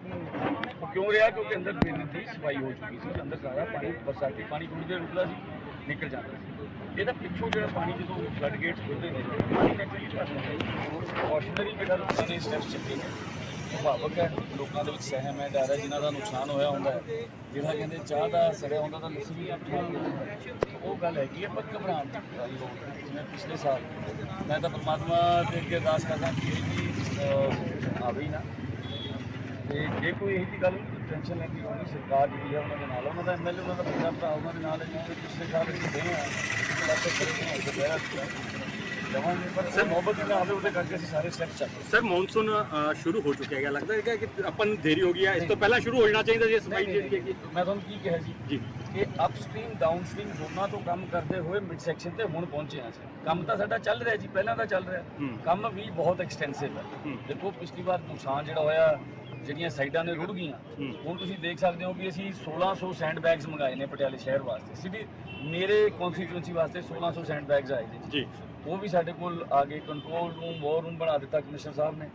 ਉਹ ਕਿਉਂ ਰਿਹਾ ਕਿਉਂਕਿ ਅੰਦਰ ਡਰੇਨ ਦੀ ਸਫ਼ਾਈ ਹੋ ਚੁੱਕੀ ਸੀ ਅੰਦਰ ਸਾਰਾ ਪਾਣੀ ਬਰਸਾਤੀ ਪਾਣੀ ਥੋੜੀ ਦੇਰ ਰੁਕਦਾ ਸੀ ਨਿਕਲ ਜਾਂਦਾ ਸੀ ਇਹਦਾ ਪਿੱਛੋਂ ਜਿਹੜਾ ਪਾਣੀ ਜਦੋਂ ਫਲੱਡ ਗੇਟਸ ਖੁੱਲਦੇ ਨੇ, ਪਾਣੀ ਨੈਚੁਰਲੀ ਭਰ ਜਾਂਦਾ ਕਾਸ਼ਨਰੀ ਜਿਹੜਾ ਲੋਕਾਂ ਨੇ ਸਟੈਪਸ ਚੱਕੇ ਨੇ, ਸੁਭਾਵਕ ਹੈ, ਲੋਕਾਂ ਦੇ ਵਿੱਚ ਸਹਿਮ ਹੈ, ਡਰ ਹੈ, ਜਿਨ੍ਹਾਂ ਦਾ ਨੁਕਸਾਨ ਹੋਇਆ ਹੁੰਦਾ ਹੈ। ਜਿਹੜਾ ਕਹਿੰਦੇ ਚਾਹ ਦਾ ਸੜਿਆ ਹੁੰਦਾ ਤਾਂ ਲੱਸੀ ਵੀ ਆਪਣੀ ਉਹ ਗੱਲ ਹੈਗੀ ਹੈ ਪਰ ਘਬਰਾਉਣ ਦੀ ਕੋਈ ਲੋੜ ਜਿਵੇਂ ਪਿਛਲੇ ਸਾਲ। ਮੈਂ ਤਾਂ ਪਰਮਾਤਮਾ ਦੇ ਅੱਗੇ ਅਰਦਾਸ ਕਰਦਾ ਕਿ ਇਹ ਵੀ ਆਵੇ ਨਾ। ਤੇ ਜੇ ਕੋਈ ਇਹੋ ਜਿਹੀ ਗੱਲ ਟੈਨਸ਼ਨ ਲੈਂਦੀ ਹੋਣੀ ਸਰਕਾਰ ਜਿਹੜੀ ਹੈ ਉਹਨਾਂ ਦੇ ਨਾਲ ਉਹਨਾਂ ਦਾ ਐਮਐਲਏ ਉਹਨਾਂ ਦਾ ਵੱਡਾ ਭਰਾ ਉਹਨਾਂ ਦੇ ਨਾਲ ਹੈ ਜਿਵੇਂ ਪਿਛਲੇ ਸਾਲ ਅਸੀਂ ਗਏ ਆ ਲੱਖ ਖੜੇ ਨੇ ਉੱਥੇ ਬਹਿਰਾ ਜਵਾਂਗੇ ਪਰ ਸਰ ਮੁਹੱਬਤ ਨਾ ਆਵੇ ਉਹਦੇ ਕਰਕੇ ਅਸੀਂ ਸਾਰੇ ਸਟੈਪਸ ਚੱਕ ਰਹੇ
ਸਰ ਮੌਨਸੂਨ ਸ਼ੁਰੂ ਹੋ ਚੁੱਕਿਆ ਹੈਗਾ ਲੱਗਦਾ ਹੈਗਾ ਕਿ ਆਪਾਂ ਨੂੰ ਦੇਰੀ ਹੋ ਗਈ ਹੈ। ਇਸ ਤੋਂ ਪਹਿਲਾਂ ਸ਼ੁਰੂ ਹੋ ਜਾਣਾ ਚਾਹੀਦਾ ਸੀ ਸਫ਼ਾਈ ਜਿਹੜੀ
ਮੈਂ ਤੁਹਾਨੂੰ ਕੀ ਕਿਹਾ ਜੀ
ਜੀ।
ਕਿ ਅਪਸਟ੍ਰੀਮ ਡਾਊਨਸਟ੍ਰੀਮ ਦੋਨਾਂ ਤੋਂ ਕੰਮ ਕਰਦੇ ਹੋਏ ਮਿਡ ਸੈਕਸ਼ਨ ਤੇ ਹੁਣ ਪਹੁੰਚੇ ਹਾਂ ਅਸੀਂ। ਕੰਮ ਤਾਂ ਸਾਡਾ ਚੱਲ ਰਿਹਾ ਜੀ ਪਹਿਲਾਂ ਤਾਂ ਚੱਲ ਰਿਹਾ।
ਹੂੰ।
ਕੰਮ ਵੀ ਬਹੁਤ ਐਕਸਟੈਂਸਿਵ ਹੈ।
ਹੂੰ।
ਦੇਖੋ ਪਿਛਲੀ ਵਾਰ ਨੁਕਸਾਨ ਜਿਹੜਾ ਹੋਇਆ ਜਿਹੜੀਆਂ ਸਾਈਡਾਂ ਨੇ ਰੁੜ ਗਈਆਂ। ਹੁਣ ਤੁਸੀਂ ਦੇਖ ਸਕਦੇ ਹੋ ਵੀ ਅਸੀਂ 1600 ਸੈਂਡ ਬੈਗਸ ਮੰਗਾਏ ਨੇ ਪਟਿਆਲੇ ਸ਼ਹਿਰ ਵਾਸਤੇ। ਸਿੱਧੀ ਮੇਰੇ ਕਨਸਟੀਟਿਊਂਸੀ ਵਾਸਤੇ 1600 ਸੈਂਡ ਬੈਗਸ ਆਏ ਨੇ।
ਜੀ।
ਉਹ ਵੀ ਸਾਡੇ ਕੋਲ ਆ ਗਏ ਕੰਟਰੋਲ ਰੂਮ ਵਾਰ ਰੂਮ ਬਣਾ ਦਿੱਤਾ ਕਮਿਸ਼ਨਰ ਸਾਹਿਬ ਨੇ।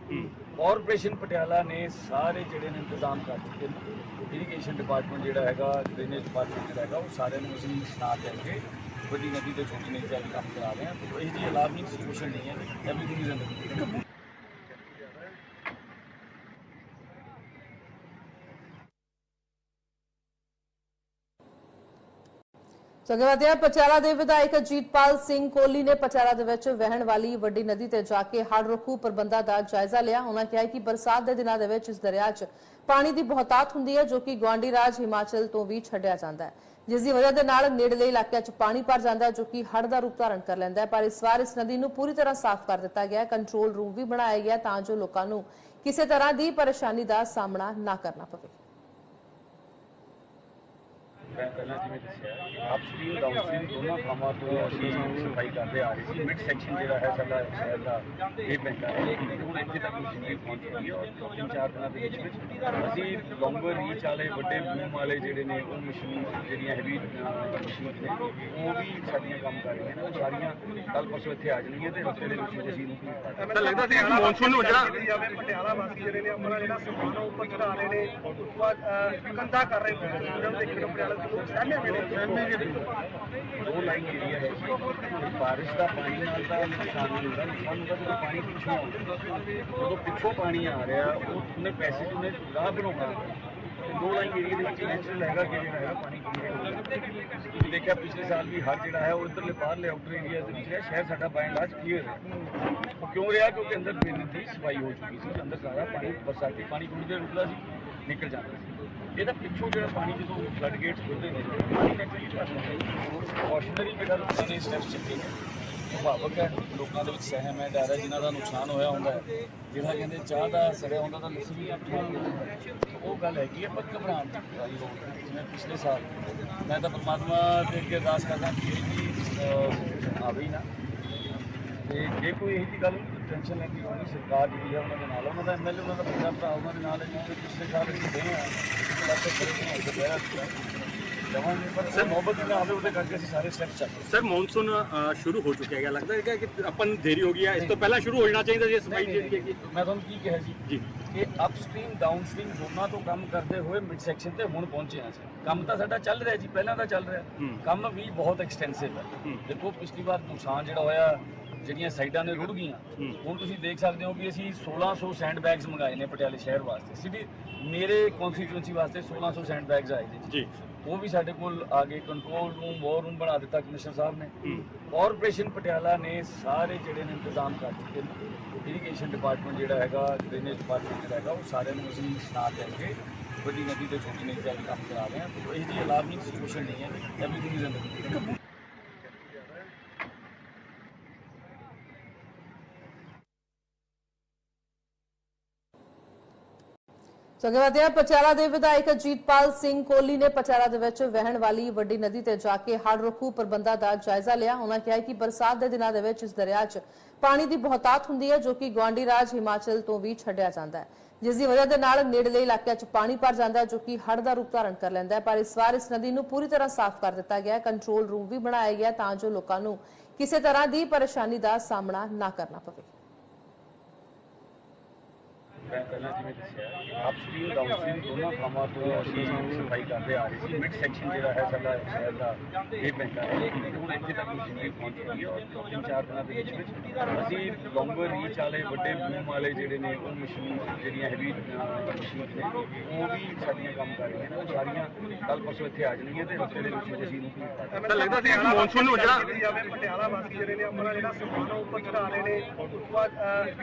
ਕਾਰਪੋਰੇਸ਼ਨ ਪਟਿਆਲਾ ਨੇ ਸਾਰੇ ਜਿਹੜੇ ਨੇ ਇੰਤਜ਼ਾਮ ਕਰ ਚੁੱਕੇ ਨੇ। ਇਰੀਗੇਸ਼ਨ ਡਿਪਾਰਟਮੈਂਟ ਜਿਹੜਾ ਹੈਗਾ ਡਰੇਨੇਜ ਡਿਪਾਰਟਮੈਂਟ ਜਿਹੜਾ ਹੈਗਾ ਉਹ ਸਾਰਿਆਂ ਨੂੰ ਅਸੀਂ ਸਨਾ ਕਰਕੇ ਵੱਡੀ ਨਦੀ ਤੇ ਛੋਟੀ ਨਦੀ ਦਾ ਵੀ ਕੰਮ ਕਰਾ ਰਹੇ ਹਾਂ। ਤੇ ਇਹ ਜੀ ਅਲਾਰਮਿੰਗ ਸਿਚੁਏਸ਼ਨ ਨਹੀਂ ਹੈ। ਐਵਰੀਥਿੰਗ ਇਜ਼ ਅੰਡਰ
ਸੋ ਅੱਗੇ ਵਧਿਆ ਪਚਾਲਾ ਦੇ ਵਿਧਾਇਕ ਅਜੀਤਪਾਲ ਸਿੰਘ ਕੋਹਲੀ ਨੇ ਪਚਾਲਾ ਦੇ ਵਿੱਚ ਵਹਿਣ ਵਾਲੀ ਵੱਡੀ ਨਦੀ ਤੇ ਜਾ ਕੇ ਹੜ੍ਹ ਰੋਕੂ ਪ੍ਰਬੰਧਾਂ ਦਾ ਜਾਇਜ਼ਾ ਲਿਆ। ਉਹਨਾਂ ਕਿਹਾ ਕਿ ਬਰਸਾਤ ਦੇ ਦਿਨਾਂ ਦੇ ਵਿੱਚ ਇਸ ਦਰਿਆ 'ਚ ਪਾਣੀ ਦੀ ਬਹੁਤਾਤ ਹੁੰਦੀ ਹੈ, ਜੋ ਕਿ ਗਵਾਂਡੀ ਰਾਜ ਹਿਮਾਚਲ ਤੋਂ ਵੀ ਛੱਡਿਆ ਜਾਂਦਾ ਹੈ। ਜਿਸ ਦੀ ਵਜ੍ਹਾ ਦੇ ਨਾਲ ਨੇੜਲੇ ਇਲਾਕਿਆਂ 'ਚ ਪਾਣੀ ਭਰ ਜਾਂਦਾ ਹੈ, ਜੋ ਕਿ ਹੜ੍ਹ ਦਾ ਰੂਪ ਧਾਰਨ ਕਰ ਲੈਂਦਾ ਹੈ। ਪਰ ਇਸ ਵਾਰ ਇਸ ਨਦੀ ਨੂੰ ਪੂਰੀ ਤਰ੍ਹਾਂ ਸਾਫ਼ ਕਰ ਦਿੱਤਾ ਗਿਆ ਹੈ। ਕੰਟਰੋਲ ਰੂਮ ਵੀ ਬਣਾਇਆ ਗਿਆ ਤਾਂ ਜੋ ਲੋਕਾਂ ਨੂੰ ਕਿਸੇ ਤਰ੍ਹਾਂ ਦੀ ਪਰੇਸ਼ਾਨੀ ਦਾ ਸਾਹਮਣਾ ਨਾ ਕਰਨਾ ਪਵੇ।
ਮੈਂ ਪਹਿਲਾਂ ਜਿਵੇਂ ਦੱਸਿਆ ਅਪਸਟ੍ਰੀਮ ਡਾਊਨਸਟ੍ਰੀਮ ਦੋਨਾਂ ਥਾਵਾਂ ਤੋਂ ਅਸੀਂ ਸਫ਼ਾਈ ਕਰਦੇ ਆ ਰਹੇ ਸੀ। ਮਿਡ ਸੈਕਸ਼ਨ ਜਿਹੜਾ ਹੈ ਸਾਡਾ ਸ਼ਹਿਰ ਦਾ ਇਹ ਪੈਂਦਾ ਹੈ ਹੁਣ ਇੱਥੇ ਤੱਕ ਮਸ਼ੀਨਰੀ ਪਹੁੰਚ ਗਈ ਹੈ ਔਰ ਤਿੰਨ ਚਾਰ ਦਿਨਾਂ ਦੇ ਵਿੱਚ ਵਿੱਚ ਅਸੀਂ ਲੰਬਰ ਰੀਚ ਵਾਲੇ ਵੱਡੇ ਬੂਮ ਵਾਲੇ ਜਿਹੜੇ ਨੇ ਉਹ ਮਸ਼ੀਨ ਜਿਹੜੀਆਂ ਹੈਵੀ ਮਸ਼ੀਨ ਨੇ ਉਹ ਵੀ ਸਾਡੀਆਂ ਕੰਮ ਕਰ ਰਹੀਆਂ ਨੇ। ਉਹ ਸਾਰੀਆਂ ਕੱਲ ਪਰਸੋਂ ਇੱਥੇ ਆ ਜਾਣਗੀਆਂ ਤੇ ਹਫ਼ਤੇ ਦੇ ਵਿੱਚ ਅਸੀਂ
ਤਾਂ ਲੱਗਦਾ ਸੀ ਕਿ ਮੌਨਸੂਨ ਨੂੰ ਜਿਹੜਾ
ਪਟਿਆਲਾ ਵਾਸੀ ਜਿਹੜੇ ਨੇ ਆਪਣਾ ਜਿਹੜਾ ਸਮਾਨ ਉੱਪਰ ਚੜਾ ਰਹੇ ਨੇ। ਕੰਧਾਂ ਕਰ ਰਹੇ ਨੇ। ਉਹਨਾਂ ਨੂੰ ਦੇਖਣ ਪਟਿਆਲਾ ਦੇ ਲੋਕ ਸਹਿਮੇ ਹੋਏ ਨੇ
ਸਹਿਮੇ ਦੇ ਦੋ ਲਾਈਨ ਏਰੀਆ ਹੈ ਜੀ ਬਾਰਿਸ਼ ਦਾ ਪਾਣੀ ਨਾਲ ਤਾਂ ਨੁਕਸਾਨ ਨਹੀਂ ਹੁੰਦਾ ਨੁਕਸਾਨ ਹੁੰਦਾ ਜਦੋਂ ਪਾਣੀ ਪਿੱਛੋਂ ਆਉਂਦਾ ਜਦੋਂ ਪਿੱਛੋਂ ਪਾਣੀ ਆ ਰਿਹਾ ਉਹ ਉਹਨੇ ਪੈਸੇ ਚ ਉਹਨੇ ਰਾਹ ਬਣਾਉਣਾ ਤੇ ਦੋ ਲਾਈਨ ਏਰੀਆ ਦੇ ਵਿੱਚ ਨੈਚੁਰਲ ਹੈਗਾ ਕਿ ਜਿਹੜਾ ਹੈਗਾ ਪਾਣੀ ਕਲੀਅਰ ਹੋ ਜਾਂਦਾ ਤੁਸੀਂ ਦੇਖਿਆ ਪਿਛਲੇ ਸਾਲ ਵੀ ਹੜ ਜਿਹੜਾ ਹੈ ਉਹ ਇੱਧਰਲੇ ਬਾਹਰਲੇ ਆਊਟਰ ਏਰੀਆ ਦੇ ਵਿੱਚ ਹੈ ਸ਼ਹਿਰ ਸਾਡਾ ਬਾਈ ਲਾਜ ਕਲੀਅਰ ਹੈ ਉਹ ਕਿਉਂ ਰਿਹਾ ਕਿਉਂਕਿ ਅੰਦਰ ਡਰੇਨ ਦੀ ਸਫ਼ਾਈ ਹੋ ਚੁੱਕੀ ਸੀ ਅੰਦਰ ਸਾਰਾ ਪਾਣੀ ਬਰਸਾਤੀ ਪਾਣੀ ਥੋੜੀ ਦੇਰ ਰੁਕਦਾ ਸੀ ਨਿਕਲ ਜਾਂਦਾ ਸੀ ਇਹਦਾ ਪਿੱਛੋਂ ਜਿਹੜਾ ਪਾਣੀ ਜਦੋਂ ਫਲੱਡ ਗੇਟਸ ਖੁੱਲਦੇ ਨੇ, ਪਾਣੀ ਨੈਚੁਰਲੀ ਭਰ ਜਾਂਦਾ ਕਾਸ਼ਨਰੀ ਜਿਹੜਾ ਲੋਕਾਂ ਨੇ ਸਟੈਪਸ ਚੁੱਕੇ ਨੇ ਸੁਭਾਵਕ ਹੈ, ਲੋਕਾਂ ਦੇ ਵਿੱਚ ਸਹਿਮ ਹੈ, ਡਰ ਹੈ, ਜਿਨ੍ਹਾਂ ਦਾ ਨੁਕਸਾਨ ਹੋਇਆ ਹੁੰਦਾ ਹੈ, ਜਿਹੜਾ ਕਹਿੰਦੇ ਚਾਹ ਦਾ ਸੜਿਆ ਹੁੰਦਾ ਤਾਂ ਲੱਸੀ ਵੀ ਆਪਣੀ ਉਹ ਗੱਲ ਹੈਗੀ ਹੈ ਪਰ ਘਬਰਾਉਣ ਦੀ ਕੋਈ ਲੋੜ ਜਿਵੇਂ ਪਿਛਲੇ ਸਾਲ। ਮੈਂ ਤਾਂ ਪਰਮਾਤਮਾ ਦੇ ਅੱਗੇ ਅਰਦਾਸ ਕਰਦਾ ਕਿ ਇਹ ਵੀ ਆਵੇ ਹੀ ਨਾ। ਤੇ ਜੇ ਕੋਈ ਇਹੋ ਜਿਹੀ ਗੱਲ ਟੈਨਸ਼ਨ ਲੈਂਦੀ ਹੋਣੀ ਸਰਕਾਰ ਜਿਹੜੀ ਹੈ ਉਹਨਾਂ ਦੇ ਨਾਲ ਹੈ, ਉਹਨਾਂ ਦਾ ਐਮਐਲਏ ਉਹਨਾਂ ਦਾ ਵੱਡਾ ਭਰਾ ਉਹਨਾਂ ਦੇ ਨਾਲ ਹੈ ਜਿਵੇਂ ਪਿਛਲੇ ਸਾਲ ਅਸੀਂ ਗਏ ਆ ਇੱਕ ਲੱਖ ਖੜੇ ਨੇ ਉੱਥੇ ਬਹਿਰਾ ਜਵਾਂਗੇ ਪਰ ਸਰ ਮੁਹੱਬਤ ਨਾ ਆਵੇ ਉਹਦੇ ਕਰਕੇ ਅਸੀਂ ਸਾਰੇ ਸਟੈਪਸ ਚੱਕ ਰਹੇ
ਸਰ ਮੌਨਸੂਨ ਸ਼ੁਰੂ ਹੋ ਚੁੱਕਿਆ ਹੈਗਾ ਲੱਗਦਾ ਹੈਗਾ ਕਿ ਆਪਾਂ ਨੂੰ ਦੇਰੀ ਹੋ ਗਈ ਹੈ ਇਸ ਤੋਂ ਪਹਿਲਾਂ ਸ਼ੁਰੂ ਹੋ ਜਾਣਾ ਚਾਹੀਦਾ ਸੀ ਸਫ਼ਾਈ ਜਿਹੜੀ ਹੈਗੀ
ਮੈਂ ਤੁਹਾਨੂੰ ਕੀ ਕਿਹਾ ਜੀ
ਜੀ।
ਕਿ ਅਪਸਟ੍ਰੀਮ ਡਾਊਨਸਟ੍ਰੀਮ ਦੋਨਾਂ ਤੋਂ ਕੰਮ ਕਰਦੇ ਹੋਏ ਮਿਡ ਸੈਕਸ਼ਨ ਤੇ ਹੁਣ ਪਹੁੰਚੇ ਹਾਂ ਅਸੀਂ। ਕੰਮ ਤਾਂ ਸਾਡਾ ਚੱਲ ਰਿਹਾ ਜੀ ਪਹਿਲਾਂ ਤਾਂ ਚੱਲ ਰਿਹਾ।
ਹੂੰ।
ਕੰਮ ਵੀ ਬਹੁਤ ਐਕਸਟੈਂਸਿਵ ਹੈ।
ਹੂੰ।
ਦੇਖੋ ਪਿਛਲੀ ਵਾਰ ਨੁਕਸਾਨ ਜਿਹੜਾ ਹੋਇਆ ਜਿਹੜੀਆਂ ਸਾਈਡਾਂ ਨੇ ਰੁੜ ਗਈਆਂ। ਹੁਣ ਤੁਸੀਂ ਦੇਖ ਸਕਦੇ ਹੋ ਵੀ ਅਸੀਂ 1600 ਸੈਂਡ ਬੈਗਸ ਮੰਗਾਏ ਨੇ ਪਟਿਆਲੇ ਸ਼ਹਿਰ ਵਾਸਤੇ। ਸਿੱਧੀ ਮੇਰੇ ਕਨਸਟੀਟਿਊਂਸੀ ਵਾਸਤੇ 1600 ਸੈਂਡ ਬੈਗਸ ਆਏ ਨੇ।
ਜੀ।
ਉਹ ਵੀ ਸਾਡੇ ਕੋਲ ਆ ਗਏ ਕੰਟਰੋਲ ਰੂਮ ਵਾਰ ਰੂਮ ਬਣਾ ਦਿੱਤਾ ਕਮਿਸ਼ਨਰ ਸਾਹਿਬ ਨੇ। ਕਾਰਪੋਰੇਸ਼ਨ ਪਟਿਆਲਾ ਨੇ ਸਾਰੇ ਜਿਹੜੇ ਨੇ ਇੰਤਜ਼ਾਮ ਕਰ ਚੁੱਕੇ ਨੇ। ਇਰੀਗੇਸ਼ਨ ਡਿਪਾਰਟਮੈਂਟ ਜਿਹੜਾ ਹੈਗਾ ਡਰੇਨੇਜ ਡਿਪਾਰਟਮੈਂਟ ਜਿਹੜਾ ਹੈਗਾ ਉਹ ਸਾਰਿਆਂ ਨੂੰ ਅਸੀਂ ਸਨਾ ਕਰਕੇ ਵੱਡੀ ਨਦੀ ਤੇ ਛੋਟੀ ਨਦੀ ਦਾ ਵੀ ਕੰਮ ਕਰਾ ਰਹੇ ਹਾਂ। ਤੇ ਇਹ ਜੀ ਅਲਾਰਮਿੰਗ ਸਿਚੁਏਸ਼ਨ ਨਹੀਂ ਹੈ। ਐਵਰੀਥਿੰਗ ਇਜ਼ ਅੰਡਰ
ਸੋ ਅੱਗੇ ਹੈ ਪਚਾਲਾ ਦੇ ਵਿਧਾਇਕ ਅਜੀਤਪਾਲ ਸਿੰਘ ਕੋਹਲੀ ਨੇ ਪਚਾਲਾ ਦੇ ਵਿੱਚ ਵਹਿਣ ਵਾਲੀ ਵੱਡੀ ਨਦੀ ਤੇ ਜਾ ਕੇ ਹੜ੍ਹ ਰੋਕੂ ਪ੍ਰਬੰਧਾਂ ਦਾ ਜਾਇਜ਼ਾ ਲਿਆ। ਉਹਨਾਂ ਕਿਹਾ ਕਿ ਬਰਸਾਤ ਦੇ ਦਿਨਾਂ ਦੇ ਵਿੱਚ ਇਸ ਦਰਿਆ 'ਚ ਪਾਣੀ ਦੀ ਬਹੁਤਾਤ ਹੁੰਦੀ ਹੈ, ਜੋ ਕਿ ਗਵਾਂਡੀ ਰਾਜ ਹਿਮਾਚਲ ਤੋਂ ਵੀ ਛੱਡਿਆ ਜਾਂਦਾ ਹੈ। ਜਿਸ ਦੀ ਵਜ੍ਹਾ ਦੇ ਨਾਲ ਨੇੜਲੇ ਇਲਾਕਿਆਂ 'ਚ ਪਾਣੀ ਭਰ ਜਾਂਦਾ ਹੈ, ਜੋ ਕਿ ਹੜ੍ਹ ਦਾ ਰੂਪ ਧਾਰਨ ਕਰ ਲੈਂਦਾ ਹੈ। ਪਰ ਇਸ ਵਾਰ ਇਸ ਨਦੀ ਨੂੰ ਪੂਰੀ ਤਰ੍ਹਾਂ ਸਾਫ਼ ਕਰ ਦਿੱਤਾ ਗਿਆ ਹੈ। ਕੰਟਰੋਲ ਰੂਮ ਵੀ ਬਣਾਇਆ ਗਿਆ ਤਾਂ ਜੋ ਲੋਕਾਂ ਨੂੰ ਕਿਸੇ ਤਰ੍ਹਾਂ ਦੀ ਪਰੇਸ਼ਾਨੀ ਦਾ ਸਾਹਮਣਾ ਨਾ ਕਰਨਾ ਪਵੇ।
ਮੈਂ ਪਹਿਲਾਂ ਜਿਵੇਂ ਦੱਸਿਆ ਅਪਸਟ੍ਰੀਮ ਡਾਊਨਸਟ੍ਰੀਮ ਦੋਨਾਂ ਥਾਵਾਂ ਤੋਂ ਅਸੀਂ ਸਫ਼ਾਈ ਕਰਦੇ ਆ ਰਹੇ ਸੀ। ਮਿਡ ਸੈਕਸ਼ਨ ਜਿਹੜਾ ਹੈ ਸਾਡਾ ਸ਼ਹਿਰ ਦਾ ਇਹ ਪੈਂਦਾ ਹੈ ਲੇਕਿਨ ਹੁਣ ਇੱਥੇ ਤੱਕ ਮਸ਼ੀਨਰੀ ਪਹੁੰਚ ਚੁੱਕੀ ਹੈ ਔਰ ਤਿੰਨ ਚਾਰ ਦਿਨਾਂ ਦੇ ਵਿੱਚ ਵਿੱਚ ਅਸੀਂ ਲੌਂਗਰ ਰੀਚ ਵਾਲੇ ਵੱਡੇ ਬੂਮ ਵਾਲੇ ਜਿਹੜੇ ਨੇ ਉਹ ਮਸ਼ੀਨ ਜਿਹੜੀਆਂ ਹੈਵੀ ਮਸ਼ੀਨ ਨੇ ਉਹ ਵੀ ਸਾਡੀਆਂ ਕੰਮ ਕਰ ਰਹੀਆਂ ਨੇ। ਉਹ ਸਾਰੀਆਂ ਕੱਲ ਪਰਸੋਂ ਇੱਥੇ ਆ ਜਾਣਗੀਆਂ ਤੇ ਹਫ਼ਤੇ ਦੇ ਵਿੱਚ ਵਿੱਚ ਅਸੀਂ ਦਾਂਗੇ
ਤਾਂ ਲੱਗਦਾ ਸੀ ਕਿ ਮੌਨਸੂਨ ਨੂੰ ਜਿਹੜਾ
ਪਟਿਆਲਾ ਵਾਸੀ ਜਿਹੜੇ ਨੇ ਆਪਣਾ ਜਿਹੜਾ ਸਮਾਨ ਆ ਉੱਪਰ ਚੜਾ ਰਹੇ ਨੇ ਉਸ ਤੋਂ ਬਾਅਦ